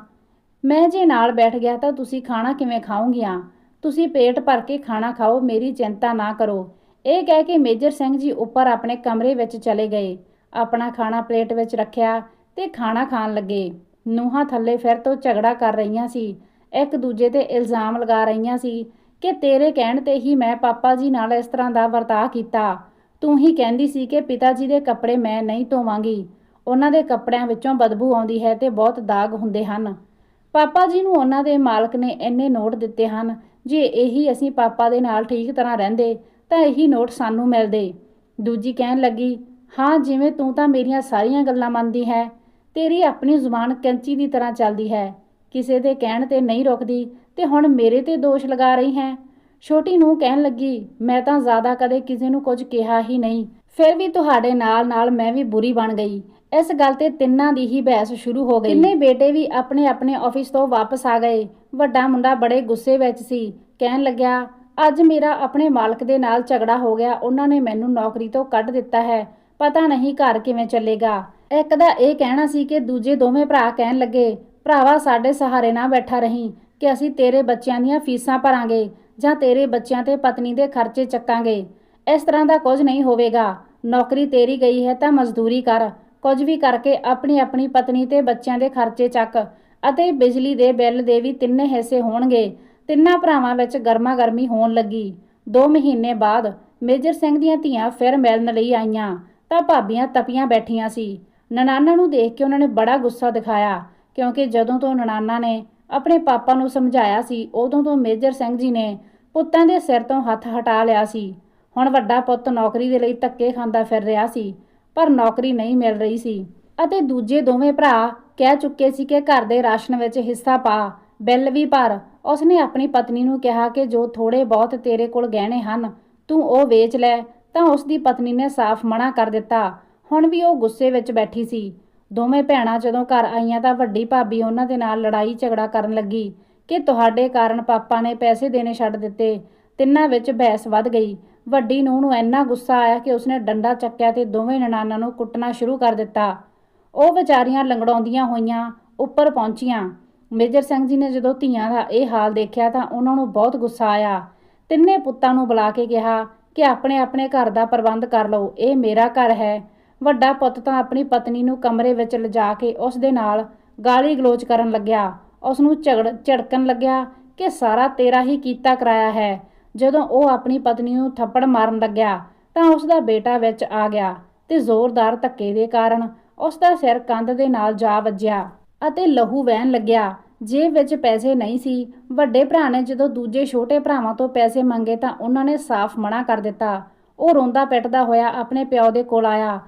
ਮੈਂ ਜੇ ਨਾਲ ਬੈਠ ਗਿਆ ਤਾਂ ਤੁਸੀਂ ਖਾਣਾ ਕਿਵੇਂ ਖਾਓਗੀਆਂ? ਤੁਸੀਂ ਪੇਟ ਭਰ ਕੇ ਖਾਣਾ ਖਾਓ, ਮੇਰੀ ਚਿੰਤਾ ਨਾ ਕਰੋ। ਇਹ ਕਹਿ ਕੇ ਮੇਜਰ ਸਿੰਘ ਜੀ ਉੱਪਰ ਆਪਣੇ ਕਮਰੇ ਵਿੱਚ ਚਲੇ ਗਏ। ਆਪਣਾ ਖਾਣਾ ਪਲੇਟ ਵਿੱਚ ਰੱਖਿਆ ਤੇ ਖਾਣਾ ਖਾਣ ਲੱਗੇ। ਨੂੰਹਾਂ ਥੱਲੇ ਫਿਰ ਤੋਂ ਝਗੜਾ ਕਰ ਰਹੀਆਂ ਸੀ। ਇੱਕ ਦੂਜੇ ਤੇ ਇਲਜ਼ਾਮ ਲਗਾ ਰਹੀਆਂ ਸੀ। ਕਿ ਤੇਰੇ ਕਹਿਣ ਤੇ ਹੀ ਮੈਂ ਪਾਪਾ ਜੀ ਨਾਲ ਇਸ ਤਰ੍ਹਾਂ ਦਾ ਵਰਤਾਅ ਕੀਤਾ। ਤੂੰ ਹੀ ਕਹਿੰਦੀ ਸੀ ਕਿ ਪਿਤਾ ਜੀ ਦੇ ਕੱਪੜੇ ਮੈਂ ਨਹੀਂ ਧੋਵਾਂਗੀ। ਉਹਨਾਂ ਦੇ ਕੱਪੜਿਆਂ ਵਿੱਚੋਂ ਬਦਬੂ ਆਉਂਦੀ ਹੈ ਤੇ ਬਹੁਤ ਦਾਗ ਹੁੰਦੇ ਹਨ। ਪਾਪਾ ਜੀ ਨੂੰ ਉਹਨਾਂ ਦੇ ਮਾਲਕ ਨੇ ਇੰਨੇ ਨੋਟ ਦਿੱਤੇ ਹਨ, ਜੇ ਇਹੀ ਅਸੀਂ ਪਾਪਾ ਦੇ ਨਾਲ ਠੀਕ ਤਰ੍ਹਾਂ ਰਹਿੰਦੇ, ਤਾਂ ਇਹੀ ਨੋਟ ਸਾਨੂੰ ਮਿਲਦੇ। ਦੂਜੀ ਕਹਿਣ ਲੱਗੀ, ਹਾਂ, ਜਿਵੇਂ ਤੂੰ ਤਾਂ ਮੇਰੀਆਂ ਸਾਰੀਆਂ ਗੱਲਾਂ ਮੰਨਦੀ ਹੈ, ਤੇਰੀ ਆਪਣੀ ਜ਼ੁਬਾਨ ਕੈਂਚੀ ਦੀ ਤਰ੍ਹਾਂ ਚੱਲਦੀ ਹੈ। ਕਿਸੇ ਦੇ ਕਹਿਣ ਤੇ ਨਹੀਂ ਰੁਕਦੀ ਤੇ ਹੁਣ ਮੇਰੇ ਤੇ ਦੋਸ਼ ਲਗਾ ਰਹੀ ਹੈ। ਛੋਟੀ ਨੂੰ ਕਹਿਣ ਲੱਗੀ, ਮੈਂ ਤਾਂ ਜ਼ਿਆਦਾ ਕਦੇ ਕਿਸੇ ਨੂੰ ਕੁਝ ਕਿਹਾ ਹੀ ਨਹੀਂ। ਫਿਰ ਵੀ ਤੁਹਾਡੇ ਨਾਲ ਨਾਲ ਮੈਂ ਵੀ ਬੁਰੀ ਬਣ ਗਈ। ਇਸ ਗੱਲ ਤੇ ਤਿੰਨਾਂ ਦੀ ਹੀ ਬਹਿਸ ਸ਼ੁਰੂ ਹੋ ਗਈ। ਤਿੰਨੇ ਬੇਟੇ ਵੀ ਆਪਣੇ ਆਪਣੇ ਆਫਿਸ ਤੋਂ ਵਾਪਸ ਆ ਗਏ। ਵੱਡਾ ਮੁੰਡਾ ਬੜੇ ਗੁੱਸੇ ਵਿੱਚ ਸੀ। ਕਹਿਣ ਲੱਗਿਆ, ਅੱਜ ਮੇਰਾ ਆਪਣੇ ਮਾਲਕ ਦੇ ਨਾਲ ਝਗੜਾ ਹੋ ਗਿਆ। ਉਹਨਾਂ ਨੇ ਮੈਨੂੰ ਨੌਕਰੀ ਤੋਂ ਕੱਢ ਦਿੱਤਾ ਹੈ। ਪਤਾ ਨਹੀਂ ਘਰ ਕਿਵੇਂ ਚੱਲੇਗਾ। ਇੱਕ ਦਾ ਇਹ ਕਹਿਣਾ ਸੀ ਕਿ ਦੂਜੇ ਦੋਵੇਂ ਭਰਾ ਕਹਿਣ ਲੱਗੇ, ਭਰਾਵਾ, ਸਾਡੇ ਸਹਾਰੇ ਨਾ ਬੈਠਾ ਰਹੀਂ। ਕਿ ਅਸੀਂ ਤੇਰੇ ਬੱਚਿਆਂ ਦੀਆਂ ਫੀਸਾਂ ਭਰਾਂਗੇ ਜਾਂ ਤੇਰੇ ਬੱਚਿਆਂ ਤੇ ਪਤਨੀ ਦੇ ਖਰਚੇ ਚੱਕਾਂਗੇ। ਇਸ ਤਰ੍ਹਾਂ ਦਾ ਕੁਝ ਨਹੀਂ ਹੋਵੇਗਾ। ਨੌਕਰੀ ਤੇਰੀ ਗਈ ਹੈ ਤਾਂ ਮਜ਼ਦੂਰੀ ਕਰ। ਕੁਝ ਵੀ ਕਰਕੇ ਆਪਣੀ ਆਪਣੀ ਪਤਨੀ ਤੇ ਬੱਚਿਆਂ ਦੇ ਖਰਚੇ ਚੱਕ ਅਤੇ ਬਿਜਲੀ ਦੇ ਬਿੱਲ ਦੇ ਵੀ ਤਿੰਨੇ ਹਿੱਸੇ ਹੋਣਗੇ। ਤਿੰਨਾਂ ਭਰਾਵਾਂ ਵਿੱਚ ਗਰਮਾ ਗਰਮੀ ਹੋਣ ਲੱਗੀ। 2 ਮਹੀਨੇ ਬਾਅਦ ਮੇਜਰ ਸਿੰਘ ਦੀਆਂ ਧੀਆਂ ਫਿਰ ਮਿਲਣ ਲਈ ਆਈਆਂ ਤਾਂ ਭਾਬੀਆਂ ਤਪੀਆਂ ਬੈਠੀਆਂ ਸੀ। ਨਨਾਨਾ ਨੂੰ ਦੇਖ ਕੇ ਉਹਨਾਂ ਨੇ ਬੜਾ ਗੁੱਸਾ ਦਿਖਾਇਆ ਕਿਉਂਕਿ ਜਦੋਂ ਤੋਂ ਨਨਾਨਾ ਨੇ ਆਪਣੇ ਪਾਪਾ ਨੂੰ ਸਮਝਾਇਆ ਸੀ, ਉਦੋਂ ਤੋਂ ਮੇਜਰ ਸਿੰਘ ਜੀ ਨੇ ਪੁੱਤਾਂ ਦੇ ਸਿਰ ਤੋਂ ਹੱਥ ਹਟਾ ਲਿਆ ਸੀ। ਹੁਣ ਵੱਡਾ ਪੁੱਤ ਨੌਕਰੀ ਦੇ ਲਈ ਧੱਕੇ ਖਾਂਦਾ ਫਿਰ ਰਿਹਾ ਸੀ, ਪਰ ਨੌਕਰੀ ਨਹੀਂ ਮਿਲ ਰਹੀ ਸੀ ਅਤੇ ਦੂਜੇ ਦੋਵੇਂ ਭਰਾ ਕਹਿ ਚੁੱਕੇ ਸੀ ਕਿ ਘਰ ਦੇ ਰਾਸ਼ਨ ਵਿੱਚ ਹਿੱਸਾ ਪਾ, ਬਿੱਲ ਵੀ ਭਰ। ਉਸਨੇ ਆਪਣੀ ਪਤਨੀ ਨੂੰ ਕਿਹਾ ਕਿ ਜੋ ਥੋੜੇ ਬਹੁਤ ਤੇਰੇ ਕੋਲ ਗਹਿਣੇ ਹਨ, ਤੂੰ ਉਹ ਵੇਚ ਲੈ। ਤਾਂ ਉਸ ਦੀ ਪਤਨੀ ਨੇ ਸਾਫ਼ ਮਨਾ ਕਰ ਦਿੱਤਾ। ਹੁਣ ਵੀ ਉਹ ਗੁੱਸੇ ਵਿੱਚ ਬੈਠੀ ਸੀ। ਦੋਵੇਂ ਭੈਣਾਂ ਜਦੋਂ ਘਰ ਆਈਆਂ ਤਾਂ ਵੱਡੀ ਭਾਬੀ ਉਹਨਾਂ ਦੇ ਨਾਲ ਲੜਾਈ ਝਗੜਾ ਕਰਨ ਲੱਗੀ ਕਿ ਤੁਹਾਡੇ ਕਾਰਨ ਪਾਪਾ ਨੇ ਪੈਸੇ ਦੇਣੇ ਛੱਡ ਦਿੱਤੇ, ਤਿੰਨਾਂ ਵਿੱਚ ਬਹਿਸ ਵੱਧ ਗਈ। ਵੱਡੀ ਨੂੰਹ ਨੂੰ ਇੰਨਾ ਗੁੱਸਾ ਆਇਆ ਕਿ ਉਸਨੇ ਡੰਡਾ ਚੱਕਿਆ ਤੇ ਦੋਵੇਂ ਨਨਾਨਾਂ ਨੂੰ ਕੁੱਟਣਾ ਸ਼ੁਰੂ ਕਰ ਦਿੱਤਾ। ਉਹ ਵਿਚਾਰੀਆਂ ਲੰਗੜਾਉਂਦੀਆਂ ਹੋਈਆਂ ਉੱਪਰ ਪਹੁੰਚੀਆਂ। ਮੇਜਰ ਸਿੰਘ ਜੀ ਨੇ ਜਦੋਂ ਧੀਆਂ ਦਾ ਇਹ ਹਾਲ ਦੇਖਿਆ ਤਾਂ ਉਹਨਾਂ ਨੂੰ ਬਹੁਤ ਗੁੱਸਾ ਆਇਆ। ਤਿੰਨੇ ਪੁੱਤਾਂ ਨੂੰ ਬੁਲਾ ਕੇ ਕਿਹਾ ਕਿ ਆਪਣੇ ਆਪਣੇ ਘਰ ਦਾ ਪ੍ਰਬੰਧ ਕਰ ਲਓ, ਇਹ ਮੇਰਾ ਘਰ ਹੈ ਵੱਡਾ ਪੁੱਤ ਤਾਂ ਆਪਣੀ ਪਤਨੀ ਨੂੰ ਕਮਰੇ ਵਿੱਚ ਲਿਜਾ ਕੇ ਉਸ ਦੇ ਨਾਲ ਗਾਲੀ ਗਲੋਚ ਕਰਨ ਲੱਗਿਆ। ਉਸ ਨੂੰ ਝਗੜ ਝੜਕਣ ਲੱਗਿਆ ਕਿ ਸਾਰਾ ਤੇਰਾ ਹੀ ਕੀਤਾ ਕਰਾਇਆ ਹੈ। ਜਦੋਂ ਉਹ ਆਪਣੀ ਪਤਨੀ ਨੂੰ ਥੱਪੜ ਮਾਰਨ ਲੱਗਿਆ ਤਾਂ ਉਸ ਦਾ ਬੇਟਾ ਵਿੱਚ ਆ ਗਿਆ ਤੇ ਜ਼ੋਰਦਾਰ ਧੱਕੇ ਦੇ ਕਾਰਨ ਉਸ ਦਾ ਸਿਰ ਕੰਧ ਦੇ ਨਾਲ ਜਾ ਵੱਜਿਆ ਅਤੇ ਲਹੂ ਵਹਿਣ ਲੱਗਿਆ। ਜੇਬ ਵਿੱਚ ਪੈਸੇ ਨਹੀਂ ਸੀ। ਵੱਡੇ ਭਰਾ ਨੇ ਜਦੋਂ ਦੂਜੇ ਛੋਟੇ ਭਰਾਵਾਂ ਤੋਂ ਪੈਸੇ ਮੰਗੇ ਤਾਂ ਉਹਨਾਂ ਨੇ ਸਾਫ਼ ਮਨਾ ਕਰ ਦਿੱਤਾ। ਉਹ ਰੋਂਦਾ ਪਿੱਟਦਾ ਹੋਇਆ ਆਪਣੇ ਪਿਓ ਦੇ ਕੋਲ ਆਇਆ।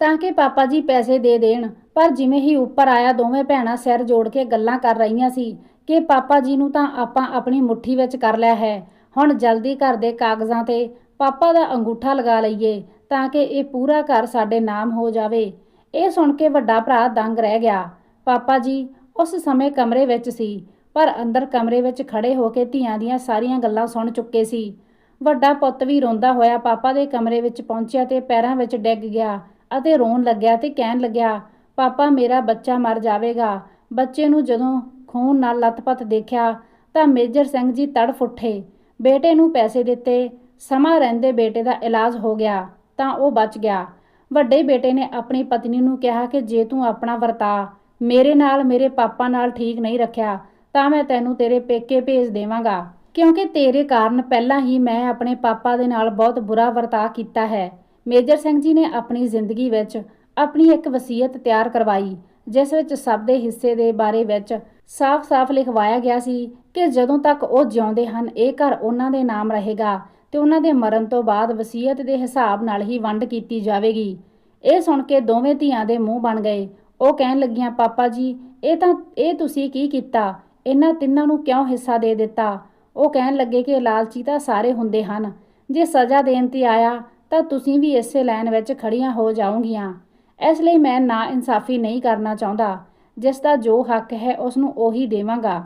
ਤਾਂ ਕਿ ਪਾਪਾ ਜੀ ਪੈਸੇ ਦੇ ਦੇਣ। ਪਰ ਜਿਵੇਂ ਹੀ ਉੱਪਰ ਆਇਆ, ਦੋਵੇਂ ਭੈਣਾਂ ਸਿਰ ਜੋੜ ਕੇ ਗੱਲਾਂ ਕਰ ਰਹੀਆਂ ਸੀ ਕਿ ਪਾਪਾ ਜੀ ਨੂੰ ਤਾਂ ਆਪਾਂ ਆਪਣੀ ਮੁੱਠੀ ਵਿੱਚ ਕਰ ਲਿਆ ਹੈ। ਹੁਣ ਜਲਦੀ ਘਰ ਦੇ ਕਾਗਜ਼ਾਂ ਤੇ ਪਾਪਾ ਦਾ ਅੰਗੂਠਾ ਲਗਾ ਲਈਏ ਤਾਂ ਕਿ ਇਹ ਪੂਰਾ ਘਰ ਸਾਡੇ ਨਾਮ ਹੋ ਜਾਵੇ। ਇਹ ਸੁਣ ਕੇ ਵੱਡਾ ਭਰਾ ਦੰਗ ਰਹਿ ਗਿਆ। ਪਾਪਾ ਜੀ ਉਸ ਸਮੇਂ ਕਮਰੇ ਵਿੱਚ ਸੀ, ਪਰ ਅੰਦਰ ਕਮਰੇ ਵਿੱਚ ਖੜੇ ਹੋ ਕੇ ਧੀਆਂ ਦੀਆਂ ਸਾਰੀਆਂ ਗੱਲਾਂ ਸੁਣ ਚੁੱਕੇ ਸੀ। ਵੱਡਾ ਪੁੱਤ ਵੀ ਰੋਂਦਾ ਹੋਇਆ ਪਾਪਾ ਦੇ ਕਮਰੇ ਵਿੱਚ ਪਹੁੰਚਿਆ ਤੇ ਪੈਰਾਂ ਵਿੱਚ ਡਿੱਗ ਗਿਆ। ਅਤੇ ਰੋਣ ਲੱਗਿਆ ਤੇ ਕਹਿਣ ਲੱਗਿਆ, ਪਾਪਾ, ਮੇਰਾ ਬੱਚਾ ਮਰ ਜਾਵੇਗਾ। ਬੱਚੇ ਨੂੰ ਜਦੋਂ ਖੂਨ ਨਾਲ ਲੱਤਪੱਤ ਦੇਖਿਆ ਤਾਂ ਮੇਜਰ ਸਿੰਘ ਜੀ ਤੜਫ ਉੱਠੇ। ਬੇਟੇ ਨੂੰ ਪੈਸੇ ਦਿੱਤੇ। ਸਮਾਂ ਰਹਿੰਦੇ ਬੇਟੇ ਦਾ ਇਲਾਜ ਹੋ ਗਿਆ ਤਾਂ ਉਹ ਬਚ ਗਿਆ। ਵੱਡੇ ਬੇਟੇ ਨੇ ਆਪਣੀ ਪਤਨੀ ਨੂੰ ਕਿਹਾ ਕਿ ਜੇ ਤੂੰ ਆਪਣਾ ਵਰਤਾ, ਮੇਰੇ ਨਾਲ ਮੇਰੇ ਪਾਪਾ ਨਾਲ ਠੀਕ ਨਹੀਂ ਰੱਖਿਆ ਤਾਂ ਮੈਂ ਤੈਨੂੰ ਤੇਰੇ ਪੇਕੇ ਭੇਜ ਦੇਵਾਂਗਾ। ਕਿਉਂਕਿ ਤੇਰੇ ਕਾਰਨ ਪਹਿਲਾਂ ਹੀ ਮੈਂ ਆਪਣੇ ਪਾਪਾ ਦੇ ਨਾਲ ਬਹੁਤ ਬੁਰਾ ਵਰਤਾਅ ਕੀਤਾ ਹੈ। ਮੇਜਰ ਸਿੰਘ ਜੀ ਨੇ ਆਪਣੀ ਜ਼ਿੰਦਗੀ ਵਿੱਚ ਆਪਣੀ ਇੱਕ ਵਸੀਅਤ ਤਿਆਰ ਕਰਵਾਈ, ਜਿਸ ਵਿੱਚ ਸਭ ਦੇ ਹਿੱਸੇ ਦੇ ਬਾਰੇ ਵਿੱਚ ਸਾਫ਼-ਸਾਫ਼ ਲਿਖਵਾਇਆ ਗਿਆ ਸੀ ਕਿ ਜਦੋਂ ਤੱਕ ਉਹ ਜਿਉਂਦੇ ਹਨ, ਇਹ ਘਰ ਉਹਨਾਂ ਦੇ ਨਾਮ ਰਹੇਗਾ ਤੇ ਉਹਨਾਂ ਦੇ ਮਰਨ ਤੋਂ ਬਾਅਦ ਵਸੀਅਤ ਦੇ ਹਿਸਾਬ ਨਾਲ ਹੀ ਵੰਡ ਕੀਤੀ ਜਾਵੇਗੀ। ਇਹ ਸੁਣ ਕੇ ਦੋਵੇਂ ਧੀਆਂ ਦੇ ਮੂੰਹ ਬਣ ਗਏ। ਉਹ ਕਹਿਣ ਲੱਗੀਆਂ, ਪਾਪਾ ਜੀ, ਇਹ ਤਾਂ, ਇਹ ਤੁਸੀਂ ਕੀ ਕੀਤਾ? ਇਹਨਾਂ ਤਿੰਨਾਂ ਨੂੰ ਕਿਉਂ ਹਿੱਸਾ ਦੇ ਦਿੱਤਾ? ਉਹ ਕਹਿਣ ਲੱਗੇ ਕਿ ਲਾਲਚੀ ਤਾਂ ਸਾਰੇ ਹੁੰਦੇ ਹਨ। ਜੇ ਸਜ਼ਾ ਦੇਣ ਤੇ ਆਇਆ ਤਾਂ ਤੁਸੀਂ ਵੀ ਇਸੇ ਲਾਈਨ ਵਿੱਚ ਖੜੀਆਂ ਹੋ ਜਾਓਗੀਆਂ। ਇਸ ਲਈ ਮੈਂ ਨਾ ਇਨਸਾਫੀ ਨਹੀਂ ਕਰਨਾ ਚਾਹੁੰਦਾ। ਜਿਸ ਦਾ ਜੋ ਹੱਕ ਹੈ, ਉਸ ਨੂੰ ਉਹੀ ਦੇਵਾਂਗਾ।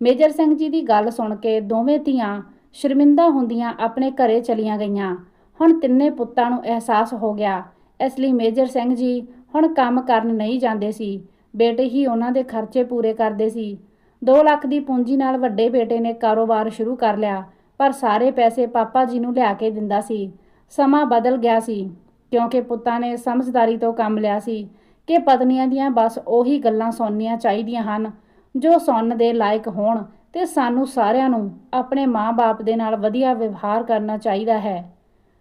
ਮੇਜਰ ਸਿੰਘ ਜੀ ਦੀ ਗੱਲ ਸੁਣ ਕੇ ਦੋਵੇਂ ਧੀਆਂ ਸ਼ਰਮਿੰਦਾ ਹੁੰਦੀਆਂ ਆਪਣੇ ਘਰੇ ਚਲੀਆਂ ਗਈਆਂ। ਹੁਣ ਤਿੰਨੇ ਪੁੱਤਾਂ ਨੂੰ ਅਹਿਸਾਸ ਹੋ ਗਿਆ। ਇਸ ਲਈ ਮੇਜਰ ਸਿੰਘ ਜੀ ਹੁਣ ਕੰਮ ਕਰਨ ਨਹੀਂ ਜਾਂਦੇ ਸੀ। ਬੇਟੇ ਹੀ ਉਹਨਾਂ ਦੇ ਖਰਚੇ ਪੂਰੇ ਕਰਦੇ ਸੀ। 2 ਲੱਖ ਦੀ ਪੂੰਜੀ ਨਾਲ ਵੱਡੇ ਬੇਟੇ ਨੇ ਕਾਰੋਬਾਰ ਸ਼ੁਰੂ ਕਰ ਲਿਆ, ਪਰ ਸਾਰੇ ਪੈਸੇ ਪਾਪਾ ਜੀ ਨੂੰ ਲਿਆ ਕੇ ਦਿੰਦਾ ਸੀ। ਸਮਾਂ ਬਦਲ ਗਿਆ ਸੀ, ਕਿਉਂਕਿ ਪੁੱਤਾਂ ਨੇ ਸਮਝਦਾਰੀ ਤੋਂ ਕੰਮ ਲਿਆ ਸੀ ਕਿ ਪਤਨੀਆਂ ਦੀਆਂ ਬਸ ਉਹੀ ਗੱਲਾਂ ਸੁਣਨੀਆਂ ਚਾਹੀਦੀਆਂ ਹਨ, ਜੋ ਸੁਣਨ ਦੇ ਲਾਇਕ ਹੋਣ ਤੇ ਸਾਨੂੰ ਸਾਰਿਆਂ ਨੂੰ ਆਪਣੇ ਮਾਂ-ਬਾਪ ਦੇ ਨਾਲ ਵਧੀਆ ਵਿਵਹਾਰ ਕਰਨਾ ਚਾਹੀਦਾ ਹੈ।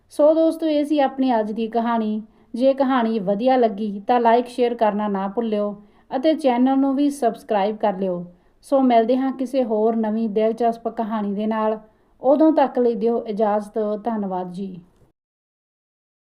ਸੋ ਦੋਸਤੋ, ਇਹ ਸੀ ਆਪਣੀ ਅੱਜ ਦੀ ਕਹਾਣੀ। ਜੇ ਕਹਾਣੀ ਵਧੀਆ ਲੱਗੀ ਤਾਂ ਲਾਈਕ, ਸ਼ੇਅਰ ਕਰਨਾ ਨਾ ਭੁੱਲਿਓ ਅਤੇ ਚੈਨਲ ਨੂੰ ਵੀ ਸਬਸਕ੍ਰਾਈਬ ਕਰ ਲਿਓ। ਸੋ ਮਿਲਦੇ ਹਾਂ ਕਿਸੇ ਹੋਰ ਨਵੀਂ ਦਿਲਚਸਪ ਕਹਾਣੀ ਦੇ ਨਾਲ। ਉਦੋਂ ਤੱਕ ਲਈ ਦਿਓ ਇਜਾਜ਼ਤ। ਧੰਨਵਾਦ ਜੀ।